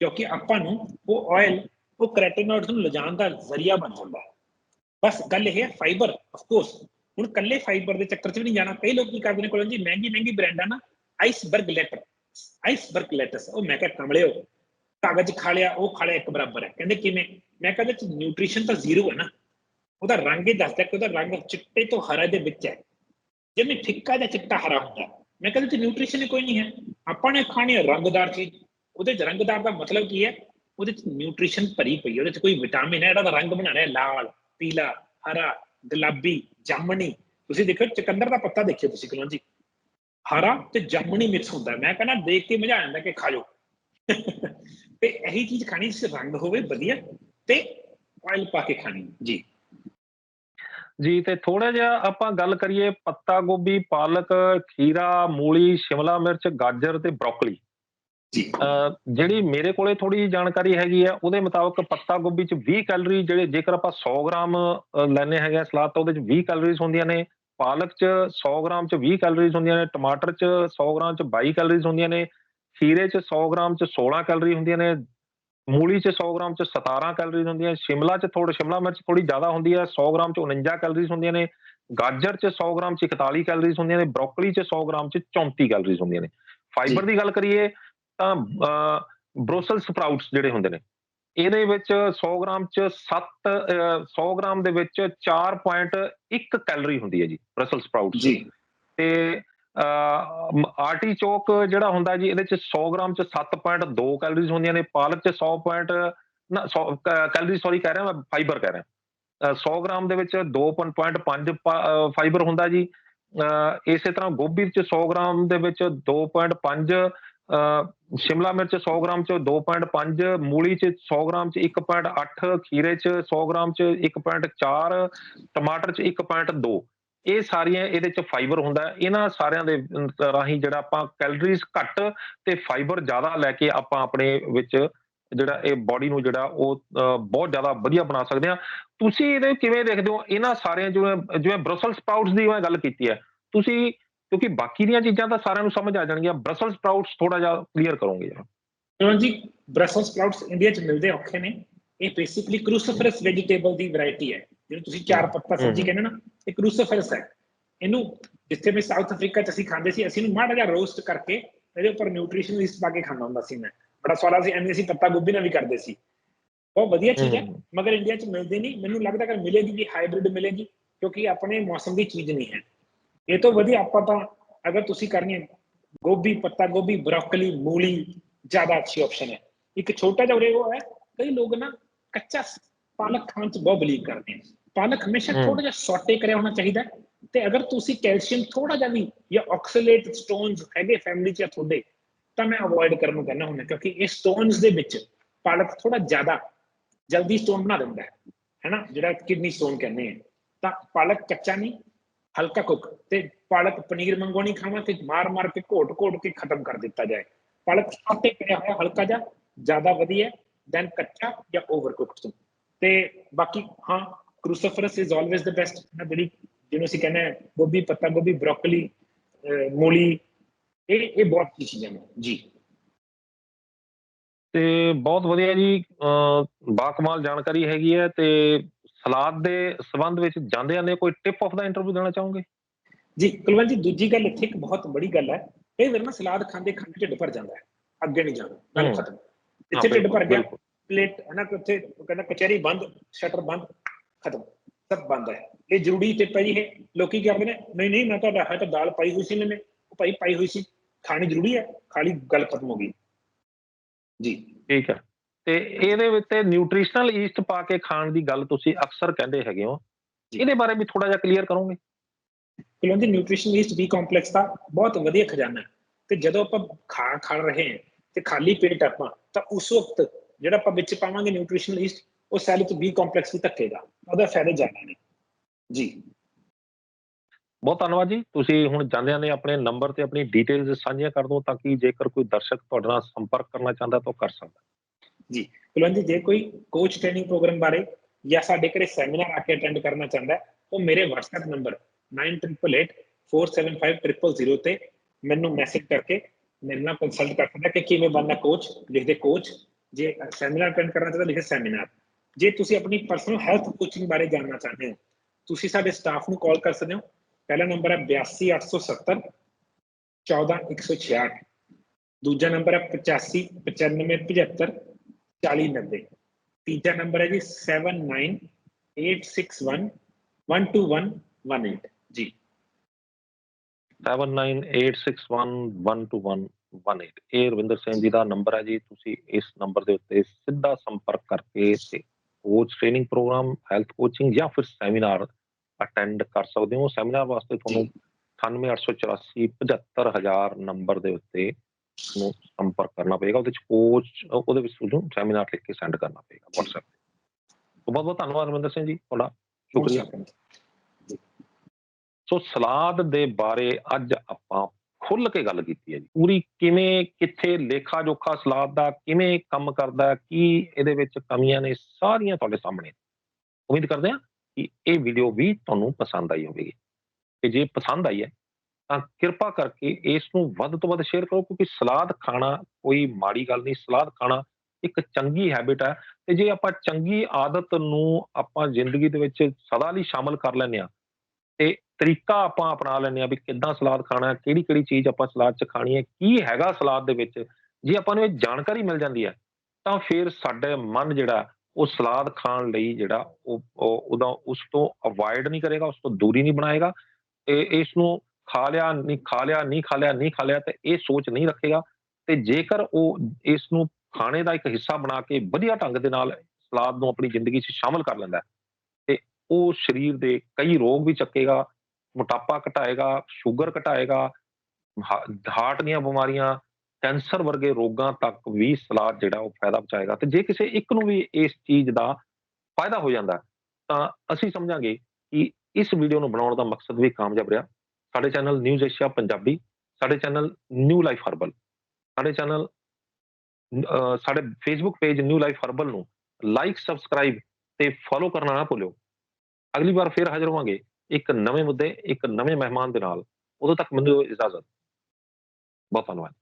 ਕਿਉਂਕਿ ਆਪਾਂ ਨੂੰ ਉਹ ਆਇਲ ਉਹ ਕੈਰੋਟੀਨੋਇਡਸ ਨੂੰ ਲਿਜਾਣ ਦਾ ਜ਼ਰੀਆ ਬਣ ਜਾਂਦਾ ਹੈ। ਬਸ ਗੱਲ ਇਹ ਹੈ ਫਾਈਬਰ ਆਫ ਕੋਰਸ ਹੁਣ ਕੱਲੇ ਫਾਈਬਰ ਦੇ ਚੱਕਰ 'ਚ ਵੀ ਨਹੀਂ ਜਾਣਾ। ਕਈ ਲੋਕ ਕੀ ਕਰਦੇ ਨੇ ਕੋਲ ਜੀ, ਮਹਿੰਗੀ ਮਹਿੰਗੀ ਬ੍ਰਾਂਡਾਂ ਨਾ ਆਈਸਬਰਗ ਲੈਟਰ ਆਈਸਬਰਗ ਲੈਟਸ ਉਹ ਮੈਂ ਕਿਹਾ ਕਮਲਿਓ, ਕਾਗਜ਼ ਖਾ ਲਿਆ, ਉਹ ਖਾ ਲਿਆ, ਇੱਕ ਬਰਾਬਰ ਹੈ। ਕਹਿੰਦੇ ਕਿਵੇਂ? ਮੈਂ ਕਹਿੰਦਾ ਚ ਨਿਊਟ੍ਰੀਸ਼ਨ ਤਾਂ ਜ਼ੀਰੋ ਹੈ ਨਾ। ਉਹਦਾ ਰੰਗ ਹੀ ਦੱਸਦਾ ਕਿ ਉਹਦਾ ਰੰਗ ਚਿੱਟੇ ਤੋਂ ਹਰਾ ਦੇ ਵਿੱਚ ਹੈ। ਜਿਵੇਂ ਫਿੱਕਾ ਜਾਂ ਚਿੱਟਾ ਹਰਾ ਹੁੰਦਾ ਮੈਂ ਕਹਿੰਦਾ ਚ ਨਿਊਟ੍ਰੀਸ਼ਨ ਕੋਈ ਨਹੀਂ ਹੈ। ਆਪਾਂ ਨੇ ਖਾਣੀ ਰੰਗਦਾਰ ਚੀਜ਼। ਉਹਦੇ ਰੰਗਦਾਰ ਦਾ ਮਤਲਬ ਕੀ ਹੈ? ਉਹਦੇ ਚ ਨਿਊਟ੍ਰੀਸ਼ਨ ਭਰੀ ਪਈ ਹੈ ਉਹਦੇ ਚ ਕੋਈ ਵਿਟਾਮਿਨ ਹੈ, ਜਿਹੜਾ ਉਹਦਾ ਰੰਗ ਬਣਾਣਾ ਹੈ, ਲਾਲ, ਪੀਲਾ, ਹਰਾ, ਗੁਲਾਬੀ, ਜਾਮਣੀ। ਤੁਸੀਂ ਦੇਖੋ ਚਕੰਦਰ ਦਾ ਪੱਤਾ ਦੇਖਿਓ ਤੁਸੀਂ, ਕਲੋਂ ਜੀ। ਹਰਾ ਤੇ ਜਾਮਣੀ ਮਿਕਸ ਹੁੰਦਾ ਮੈਂ ਕਹਿੰਦਾ, ਦੇਖ ਕੇ ਮਜ਼ਾ ਆਉਂਦਾ ਕਿ ਖਾ ਜਾਓ ਤੇ ਇਹੀ ਚੀਜ਼ ਖਾਣੀ, ਜਿਸ ਰੰਗ ਹੋਵੇ, ਵਧੀਆ ਤੇ ਆਇਲ ਪਾ ਕੇ ਖਾਣੀ, ਜੀ।
ਜੀ, ਤੇ ਥੋੜਾ ਜਿਹਾ ਆਪਾਂ ਗੱਲ ਕਰੀਏ ਪੱਤਾ ਗੋਭੀ, ਪਾਲਕ, ਖੀਰਾ, ਮੂਲੀ, ਸ਼ਿਮਲਾ ਮਿਰਚ, ਗਾਜਰ ਤੇ ਬ੍ਰੋਕਲੀ।
ਜੀ।
ਜਿਹੜੀ ਮੇਰੇ ਕੋਲੇ ਥੋੜੀ ਜਾਣਕਾਰੀ ਹੈਗੀ ਆ ਉਹਦੇ ਮੁਤਾਬਕ ਪੱਤਾ ਗੋਭੀ ਚ 20 ਕੈਲਰੀ ਜਿਹੜੇ ਜੇਕਰ ਆਪਾਂ 100 ਗ੍ਰਾਮ ਲੈਨੇ ਹੈਗੇ ਆ ਸਲਾਦ ਤਾਂ ਉਹਦੇ ਚ 20 ਕੈਲਰੀਜ਼ ਹੁੰਦੀਆਂ ਨੇ। ਪਾਲਕ ਚ 100 ਗ੍ਰਾਮ ਚ 20 ਕੈਲਰੀਜ਼ ਹੁੰਦੀਆਂ ਨੇ ਟਮਾਟਰ ਚ 100 ਗ੍ਰਾਮ ਚ 22 ਕੈਲਰੀਜ਼ ਹੁੰਦੀਆਂ ਨੇ ਖੀਰੇ ਚ 100 ਗ੍ਰਾਮ ਚ 16 ਕੈਲਰੀ ਹੁੰਦੀਆਂ ਨੇ ਮੂਲੀ ਚ 100 ਗ੍ਰਾਮ ਚ 17 ਕੈਲਰੀਜ਼ ਹੁੰਦੀਆਂ ਸ਼ਿਮਲਾ ਚ ਥੋੜਾ ਸ਼ਿਮਲਾ ਮਿਰਚ ਥੋੜੀ ਜ਼ਿਆਦਾ ਹੁੰਦੀ ਹੈ 100 ਗ੍ਰਾਮ ਚ 49 ਕੈਲਰੀਜ਼ ਹੁੰਦੀਆਂ ਨੇ ਗਾਜਰ ਚ 100 ਗ੍ਰਾਮ ਚ 41 ਕੈਲਰੀਜ਼ ਹੁੰਦੀਆਂ ਨੇ ਬ੍ਰੋਕਲੀ ਚ 100 ਗ੍ਰਾਮ ਚ 34 ਕੈਲਰੀਜ਼ ਹੁੰਦੀਆਂ ਨੇ। ਫਾਈਬਰ। ਦੀ ਗੱਲ ਕਰੀਏ ਤਾਂ ਬਰੋਸਲ ਸਪਰਾਊਟਸ ਜਿਹੜੇ ਹੁੰਦੇ ਨੇ ਇਹਦੇ ਵਿੱਚ 100 ਗ੍ਰਾਮ ਚ 7 100 ਗ੍ਰਾਮ ਦੇ ਵਿੱਚ 4.1 ਕੈਲਰੀ ਹੁੰਦੀ ਹੈ ਜੀ ਬਰਸਲ ਸਪਰਾਊਟਸ
ਜੀ।
ਤੇ ਆਰਟੀ ਚੋਕ ਜਿਹੜਾ ਹੁੰਦਾ ਜੀ ਇਹਦੇ ਚ 100 ਗ੍ਰਾਮ ਚ 7.2 ਕੈਲਰੀਜ਼ ਹੁੰਦੀਆਂ ਨੇ ਪਾਲਕ ਚ 100 ਪੁਆਇੰਟ ਨਾ 100 ਕੈਲਰੀ ਸੌਰੀ ਕਹਿ ਰਿਹਾ ਮੈਂ ਫਾਈਬਰ ਕਹਿ ਰਿਹਾ। ਅਹ 100 ਗ੍ਰਾਮ ਦੇ ਵਿੱਚ 2.5 ਫਾਈਬਰ ਹੁੰਦਾ ਜੀ। ਇਸੇ ਤਰ੍ਹਾਂ ਗੋਭੀ ਚ 100 ਗ੍ਰਾਮ ਦੇ ਵਿੱਚ 2.5 ਅਹ ਸ਼ਿਮਲਾ ਮਿਰਚ 100 ਗ੍ਰਾਮ ਚ 2.5 ਮੂਲੀ ਚ 100 ਗ੍ਰਾਮ ਚ 1.8 ਖੀਰੇ ਚ 100 ਗ੍ਰਾਮ ਚ 1.4 ਟਮਾਟਰ ਚ 1.2 ਇਹ ਸਾਰੀਆਂ ਇਹਦੇ ਚ ਫਾਈਬਰ ਹੁੰਦਾ ਇਹਨਾਂ ਸਾਰਿਆਂ ਦੇ ਰਾਹੀਂ ਜਿਹੜਾ ਆਪਾਂ ਕੈਲਰੀਜ਼ ਘੱਟ ਤੇ ਫਾਈਬਰ ਜ਼ਿਆਦਾ ਲੈ ਕੇ ਆਪਾਂ ਆਪਣੇ ਵਿੱਚ ਜਿਹੜਾ ਇਹ ਬਾਡੀ ਨੂੰ ਜਿਹੜਾ ਉਹ ਬਹੁਤ ਜ਼ਿਆਦਾ ਵਧੀਆ ਬਣਾ ਸਕਦੇ ਆ ਤੁਸੀਂ ਇਹਦੇ ਕਿਵੇਂ ਦੇਖਦੇ ਹੋ? ਇਹਨਾਂ ਸਾਰਿਆਂ ਜਿਵੇਂ ਜਿਵੇਂ ਬਰਸਲ ਸਪਰਾਊਟਸ ਦੀ ਮੈਂ ਗੱਲ ਕੀਤੀ ਹੈ। ਤੁਸੀਂ ਕਿਉਂਕਿ ਬਾਕੀ ਦੀਆਂ ਚੀਜ਼ਾਂ ਤਾਂ ਸਾਰਿਆਂ ਨੂੰ ਸਮਝ ਆ ਜਾਣਗੀਆਂ। ਬ੍ਰਸਲ ਸਪਰਾਊਟਸ ਥੋੜਾ ਜਿਹਾ ਕਲੀਅਰ ਕਰੋਗੇ ਯਾਰ
ਕਿਉਂ ਜੀ ਬ੍ਰਸਲ ਸਪਰਾਊਟਸ ਇੰਡੀਆ 'ਚ ਮਿਲਦੇ ਔਖੇ ਨੇ। ਇਹ ਬੇਸਿਕਲੀ ਕ੍ਰੂਸੀਫਰਸ ਵੈਜੀਟੇਬਲ ਦੀ ਵੈਰਾਈਟੀ ਹੈ। ਜਿਹਨੂੰ ਤੁਸੀਂ ਚਾਰ ਪੱਤਾ ਸਬਜ਼ੀ। ਕਹਿੰਦੇ ਨਾ ਇਹ ਕ੍ਰੂਸੀਫਰਸ ਹੈ। ਇਹਨੂੰ ਜਿੱਥੇ ਮੈਂ ਸਾਊਥ ਅਫਰੀਕਾ 'ਚ ਅਸੀਂ ਖਾਂਦੇ ਸੀ ਅਸੀਂ ਇਹਨੂੰ ਮਾੜਾ ਜਿਹਾ ਰੋਸਟ ਕਰਕੇ ਇਹਦੇ ਉੱਪਰ ਨਿਊਟ੍ਰੀਸ਼ਨ ਲਿਸਟ ਪਾ ਕੇ ਖਾਂਦਾ ਹੁੰਦਾ ਸੀ ਮੈਂ। ਬੜਾ ਸਵਾਦ ਸੀ ਐਵੇਂ ਅਸੀਂ ਪੱਤਾ ਗੋਭੀ ਨਾਲ ਵੀ ਕਰਦੇ ਸੀ। ਬਹੁਤ ਵਧੀਆ ਚੀਜ਼ ਹੈ। ਮਗਰ ਇੰਡੀਆ 'ਚ ਮਿਲਦੀ ਨਹੀਂ। ਮੈਨੂੰ ਲੱਗਦਾ ਕਿ ਮਿਲੇਗੀ ਵੀ ਹਾਈਬ੍ਰਿਡ ਮਿਲੇਗੀ ਕਿਉਂਕਿ ਆਪਣੇ ਮੌਸਮ ਦੀ ਚੀਜ਼ ਨਹੀਂ ਹੈ। ਇਹ ਤੋਂ ਵਧੀਆ ਆਪਾਂ ਤਾਂ ਅਗਰ ਤੁਸੀਂ ਕਰਨੀ ਹੈ ਗੋਭੀ ਪੱਤਾ ਗੋਭੀ ਬਰੋਕਲੀ ਮੂਲੀ ਜ਼ਿਆਦਾ ਅੱਛੀ ਆਪਸ਼ਨ ਹੈ ਇੱਕ ਛੋਟਾ ਜਿਹਾ ਉਰੇ ਉਹ ਹੈ ਕਈ ਲੋਕ ਨਾ ਕੱਚਾ ਸ- ਪਾਲਕ ਖਾਣ 'ਚ ਬਹੁਤ ਬਲੀਵ ਕਰਦੇ ਨੇ ਪਾਲਕ ਹਮੇਸ਼ਾ
ਹਮ।
ਥੋੜਾ ਜਿਹਾ ਸੌਟੇ ਕਰਿਆ ਹੋਣਾ ਚਾਹੀਦਾ ਹੈ ਤੇ ਅਗਰ ਤੁਸੀਂ ਕੈਲਸ਼ੀਅਮ ਥੋੜਾ ਜਿਹਾ ਵੀ ਜਾਂ ਆਕਸੀਲੇਟ ਸਟੋਨਸ ਹੈਗੇ ਫੈਮਿਲੀ 'ਚ ਜਾਂ ਤੁਹਾਡੇ ਤਾਂ ਮੈਂ ਅਵੋਇਡ ਕਰਨ ਨੂੰ ਕਹਿੰਦਾ ਹੁੰਦਾ ਕਿਉਂਕਿ ਇਹ ਸਟੋਨਸ ਦੇ ਵਿੱਚ ਪਾਲਕ ਥੋੜਾ ਜ਼ਿਆਦਾ ਜਲਦੀ ਸਟੋਨ ਬਣਾ ਦਿੰਦਾ ਹੈ ਹੈਨਾ ਜਿਹੜਾ ਕਿਡਨੀ ਸਟੋਨ ਕਹਿੰਦੇ ਆ ਤਾਂ ਪਾਲਕ ਕੱਚਾ ਨਹੀਂ ਹਲਕਾ ਕੁੱਕ ਤੇ ਪਾਲਕ ਪਨੀਰ ਮੰਗੋ ਖਾਵਾਂ ਤੇ ਮਾਰ ਮਾਰ ਕੇ ਘੋਟ ਘੋਟ ਕੇ ਖਤਮ ਕਰ ਦਿੱਤਾ ਜਾਏ। ਪਾਲਕ ਸਾਟੇ ਕਰਿਆ ਹੋਇਆ ਹਲਕਾ ਜਿਹਾ, ਜ਼ਿਆਦਾ ਵਧੀਆ ਦੈਨ ਕੱਚਾ ਜਾਂ ਓਵਰ ਕੁਕਡ ਤੇ ਬਾਕੀ, ਹਾਂ cruciferous is always the best ਨਾ ਜਿਹੜੀ, ਜਿਹਨੂੰ ਅਸੀਂ ਕਹਿੰਦੇ ਹਾਂ, ਗੋਭੀ ਪੱਤਾ, ਗੋਭੀ ਬ੍ਰੋਕਲੀ ਮੂਲੀ, ਇਹ ਇਹ ਬਹੁਤ ਚੀਜ਼ਾਂ ਨੇ। ਜੀ।
ਤੇ ਬਹੁਤ ਵਧੀਆ ਜੀ ਬਾਕਮਾਲ ਜਾਣਕਾਰੀ ਹੈਗੀ ਹੈ ਤੇ ਸਲਾਦ ਦੇ ਸੰਬੰਧ ਵਿੱਚ ਜਾਂਦੇ ਜਾਂਦੇ ਕੋਈ ਟਿਪ ਆਫ ਦਾ ਇੰਟਰਵਿਊ ਦੇਣਾ ਚਾਹੋਗੇ?
ਜੀ ਕੁਲਵੰਤ ਜੀ ਦੂਜੀ ਗੱਲ ਇੱਥੇ ਇੱਕ ਬਹੁਤ ਬੜੀ ਗੱਲ ਹੈ। ਕਈ ਵਾਰ ਨਾ ਸਲਾਦ ਖਾਂਦੇ ਖਾਂਦੇ ਢਿੱਡ ਭਰ ਜਾਂਦਾ ਹੈ। ਅੱਗੇ ਨਹੀਂ ਜਾਂਦਾ ਗੱਲ। ਖਤਮ। ਜਿੱਥੇ ਢਿੱਡ ਭਰ ਗਿਆ। ਪਲੇਟ ਹੈ ਨਾ ਕਿ ਉੱਥੇ ਉਹ ਕਹਿੰਦਾ ਕਚਹਿਰੀ ਬੰਦ ਸ਼ਟਰ ਬੰਦ ਖਤਮ। ਸਭ ਬੰਦ ਹੈ। ਇਹ ਜ਼ਰੂਰੀ ਟਿਪ ਹੈ ਜੀ ਇਹ। ਲੋਕੀ ਕੀ ਕਰਦੇ ਨੇ ਨਹੀਂ ਨਹੀਂ ਮੈਂ ਤਾਂ ਹੈ ਤਾਂ ਦਾਲ ਪਾਈ ਹੋਈ ਸੀ ਮੈਨੇ ਉਹ ਭਾਈ ਪਾਈ ਹੋਈ ਸੀ। ਖਾਣੀ ਜ਼ਰੂਰੀ ਹੈ ਖਾਲੀ ਗੱਲ ਖਤਮ ਹੋ ਗਈ। ਜੀ।
ਠੀਕ ਹੈ। ਤੇ ਇਹਦੇ ਵਿੱਚ ਤੇ ਨਿਊਟ੍ਰੀਸ਼ਨਲ ਈਸਟ ਪਾ ਕੇ ਖਾਣ ਦੀ ਗੱਲ ਤੁਸੀਂ ਅਕਸਰ ਕਹਿੰਦੇ ਹੈਗੇ ਹੋ। ਇਹਦੇ ਬਾਰੇ ਵੀ ਥੋੜਾ ਜਿਹਾ ਕਲੀਅਰ ਕਰੋਗੇ?
ਕੁਲਵੰਤ ਜੀ ਨਿਊਟ੍ਰੀਸ਼ਨਲਿਸਟ ਬੀ ਕੰਪਲੈਕਸ ਦਾ ਬਹੁਤ ਵਧੀਆ ਖਜ਼ਾਨਾ ਹੈ। ਤੇ ਜਦੋਂ ਆਪਾਂ ਖਾ ਖਾ ਰਹੇ ਹਾਂ ਤੇ ਖਾਲੀ ਪੇਟ ਆਪਾਂ ਤਾਂ ਉਸ ਵਕਤ ਜਿਹੜਾ ਆਪਾਂ ਵਿੱਚ ਪਾਵਾਂਗੇ ਨਿਊਟ੍ਰੀਸ਼ਨਲਿਸਟ ਉਹ ਸੈੱਲ ਚ ਬੀ ਕੰਪਲੈਕਸ ਵੀ ਧੱਕੇਗਾ। ਉਹਦਾ ਫਾਇਦੇ ਜ਼ਿਆਦਾ ਨੇ ਜੀ।
ਬਹੁਤ ਧੰਨਵਾਦ ਜੀ। ਤੁਸੀਂ ਹੁਣ ਜਾਂਦਿਆਂ ਨੇ ਆਪਣੇ ਨੰਬਰ ਤੇ ਆਪਣੀ ਡਿਟੇਲਸ ਸਾਂਝੀਆਂ ਕਰ ਦਿਓ ਤਾਂ ਕਿ ਜੇਕਰ ਕੋਈ ਦਰਸ਼ਕ ਤੁਹਾਡੇ ਨਾਲ ਸੰਪਰਕ ਕਰਨਾ ਚਾਹੁੰਦਾ ਤਾਂ ਉਹ ਕਰ ਸਕਦਾ।
ਜੀ ਕੁਲਵੰਤ ਜੀ ਜੇ ਕੋਈ ਕੋਚ ਟ੍ਰੇਨਿੰਗ ਪ੍ਰੋਗਰਾਮ ਬਾਰੇ ਜਾਂ ਸਾਡੇ ਘਰੇ ਸੈਮੀਨਾਰ ਆ ਕੇ ਅਟੈਂਡ ਕਰਨਾ ਚਾਹੁੰਦਾ ਹੈ, ਉਹ ਮੇਰੇ WhatsApp ਨੰਬਰ 9888475000 ਤੇ ਮੈਨੂੰ ਮੈਸੇਜ ਕਰਕੇ ਮੇਰੇ ਨਾਲ ਕੰਸਲਟ ਕਰ ਸਕਦਾ ਕਿ ਕਿਵੇਂ ਬਣਨਾ ਕੋਚ ਲਿਖਦੇ ਕੋਚ ਜੇ ਸੈਮੀਨਾਰ ਅਟੈਂਡ ਕਰਨਾ ਚਾਹੁੰਦਾ ਲਿਖੇ ਸੈਮੀਨਾਰ ਜੇ ਤੁਸੀਂ ਆਪਣੀ ਪਰਸਨਲ ਹੈਲਥ ਕੋਚਿੰਗ ਬਾਰੇ ਜਾਣਨਾ ਚਾਹੁੰਦੇ ਹੋ ਤੁਸੀਂ ਸਾਡੇ ਸਟਾਫ ਨੂੰ ਕਾਲ ਕਰ ਸਕਦੇ ਹੋ ਪਹਿਲਾ ਨੰਬਰ ਹੈ 82870 14166 ਦੂਜਾ ਨੰਬਰ ਹੈ 85 9575 4090 ਤੀਜਾ ਨੰਬਰ ਹੈ ਜੀ 7986112118 ਜੀ
7986112118 ਇਹ ਰਵਿੰਦਰ ਸਿੰਘ ਜੀ ਦਾ ਨੰਬਰ ਹੈ ਜੀ ਤੁਸੀਂ ਇਸ ਨੰਬਰ ਦੇ ਉੱਤੇ ਸਿੱਧਾ ਸੰਪਰਕ ਕਰਕੇ ਤੇ coach training program health coaching ਜਾਂ ਫਿਰ ਸੈਮੀਨਾਰ ਅਟੈਂਡ ਕਰ ਸਕਦੇ ਹੋ ਸੈਮੀਨਾਰ ਵਾਸਤੇ ਤੁਹਾਨੂੰ 9884 75000 ਨੰਬਰ ਦੇ ਉੱਤੇ ਨੂੰ ਸੰਪਰਕ ਕਰਨਾ ਪਏਗਾ ਉਹਦੇ ਚ ਕੋਚ ਉਹਦੇ ਵਿੱਚ ਤੁਹਾਨੂੰ ਸੈਮੀਨਾਰ ਲਿਖ ਕੇ ਸੈਂਡ ਕਰਨਾ ਪਏਗਾ WhatsApp ਤੇ। ਬਹੁਤ ਬਹੁਤ ਧੰਨਵਾਦ ਰਵਿੰਦਰ ਸਿੰਘ ਜੀ ਤੁਹਾਡਾ ਸ਼ੁਕਰੀਆ। ਸੋ ਸਲਾਦ ਦੇ ਬਾਰੇ ਅੱਜ ਆਪਾਂ ਖੁੱਲ ਕੇ ਗੱਲ ਕੀਤੀ ਹੈ ਜੀ। ਪੂਰੀ ਕਿਵੇਂ ਕਿੱਥੇ ਲੇਖਾ ਜੋਖਾ ਸਲਾਦ ਦਾ ਕਿਵੇਂ ਕੰਮ ਕਰਦਾ ਕੀ ਇਹਦੇ ਵਿੱਚ ਕਮੀਆਂ ਨੇ ਸਾਰੀਆਂ ਤੁਹਾਡੇ ਸਾਹਮਣੇ। ਉਮੀਦ ਕਰਦੇ ਹਾਂ ਕਿ ਇਹ ਵੀਡੀਓ ਵੀ ਤੁਹਾਨੂੰ ਪਸੰਦ ਆਈ ਹੋਵੇਗੀ। ਤੇ ਜੇ ਪਸੰਦ ਆਈ ਹੈ ਤਾਂ ਕਿਰਪਾ ਕਰਕੇ ਇਸ ਨੂੰ ਵੱਧ ਤੋਂ ਵੱਧ ਸ਼ੇਅਰ ਕਰੋ, ਕਿਉਂਕਿ ਸਲਾਦ ਖਾਣਾ ਕੋਈ ਮਾੜੀ ਗੱਲ ਨਹੀਂ, ਸਲਾਦ ਖਾਣਾ ਇੱਕ ਚੰਗੀ ਹੈਬਿਟ ਹੈ। ਤੇ ਜੇ ਆਪਾਂ ਚੰਗੀ ਆਦਤ ਨੂੰ ਆਪਾਂ ਜ਼ਿੰਦਗੀ ਦੇ ਵਿੱਚ ਸਦਾ ਲਈ ਸ਼ਾਮਲ ਕਰ ਲੈਂਦੇ ਆ ਤੇ ਤਰੀਕਾ ਆਪਾਂ ਅਪਣਾ ਲੈਂਦੇ ਆ ਵੀ ਕਿੱਦਾਂ ਸਲਾਦ ਖਾਣਾ ਹੈ ਕਿਹੜੀ ਕਿਹੜੀ ਚੀਜ਼ ਆਪਾਂ ਸਲਾਦ 'ਚ ਖਾਣੀ ਹੈ, ਕੀ ਹੈਗਾ ਸਲਾਦ ਦੇ ਵਿੱਚ, ਜੇ ਆਪਾਂ ਨੂੰ ਇਹ ਜਾਣਕਾਰੀ ਮਿਲ ਜਾਂਦੀ ਹੈ, ਤਾਂ ਫਿਰ ਸਾਡੇ ਮਨ ਜਿਹੜਾ ਉਹ ਸਲਾਦ ਖਾਣ ਲਈ ਜਿਹੜਾ ਉਹ ਉਹਦਾ ਉਸ ਤੋਂ ਅਵੋਇਡ ਨਹੀਂ ਕਰੇਗਾ, ਉਸ ਤੋਂ ਦੂਰੀ ਨਹੀਂ ਬਣਾਏਗਾ। ਤੇ ਇਸ ਨੂੰ ਖਾ ਲਿਆ, ਨਹੀਂ ਖਾ ਲਿਆ, ਨਹੀਂ ਖਾ ਲਿਆ, ਨਹੀਂ ਖਾ ਲਿਆ, ਤੇ ਇਹ ਸੋਚ ਨਹੀਂ ਰੱਖੇਗਾ। ਤੇ ਜੇਕਰ ਉਹ ਇਸ ਨੂੰ ਖਾਣੇ ਦਾ ਇੱਕ ਹਿੱਸਾ ਬਣਾ ਕੇ ਵਧੀਆ ਢੰਗ ਦੇ ਨਾਲ ਸਲਾਦ ਨੂੰ ਆਪਣੀ ਜ਼ਿੰਦਗੀ 'ਚ ਸ਼ਾਮਲ ਕਰ ਲੈਂਦਾ ਹੈ, ਤੇ ਉਹ ਸਰੀਰ ਦੇ ਕਈ ਰੋਗ ਵੀ ਚੱਕੇਗਾ, ਮੋਟਾਪਾ ਘਟਾਏਗਾ, ਸ਼ੂਗਰ ਘਟਾਏਗਾ ਹਾਰਟ ਦੀਆਂ ਬਿਮਾਰੀਆਂ, ਕੈਂਸਰ ਵਰਗੇ ਰੋਗਾਂ ਤੱਕ ਵੀ ਸਲਾਦ ਜਿਹੜਾ ਉਹ ਫਾਇਦਾ ਪਹੁੰਚਾਏਗਾ। ਤੇ ਜੇ ਕਿਸੇ ਇੱਕ ਨੂੰ ਵੀ ਇਸ ਚੀਜ਼ ਦਾ ਫਾਇਦਾ ਹੋ ਜਾਂਦਾ ਤਾਂ ਅਸੀਂ ਸਮਝਾਂਗੇ ਕਿ ਇਸ ਵੀਡੀਓ ਨੂੰ ਬਣਾਉਣ ਦਾ ਮਕਸਦ ਵੀ ਕਾਮਯਾਬ ਰਿਹਾ। ਸਾਡੇ ਚੈਨਲ ਨਿਊਜ਼ ਏਸ਼ੀਆ ਪੰਜਾਬੀ, ਸਾਡੇ ਚੈਨਲ ਨਿਊ ਲਾਈਫ ਹਰਬਲ, ਸਾਡੇ ਚੈਨਲ ਸਾਡੇ Facebook page New Life Herbal ਨੂੰ ਲਾਈਕ ਸਬਸਕ੍ਰਾਈਬ ਤੇ ਫੋਲੋ ਕਰਨਾ ਨਾ ਭੁੱਲਿਓ। ਅਗਲੀ ਵਾਰ ਫਿਰ ਹਾਜ਼ਰ ਹੋਵਾਂਗੇ ਇੱਕ ਨਵੇਂ ਮੁੱਦੇ, ਇੱਕ ਨਵੇਂ ਮਹਿਮਾਨ ਦੇ ਨਾਲ। ਉਦੋਂ ਤੱਕ ਮੈਨੂੰ ਇਜਾਜ਼ਤ। ਬਹੁਤ ਧੰਨਵਾਦ।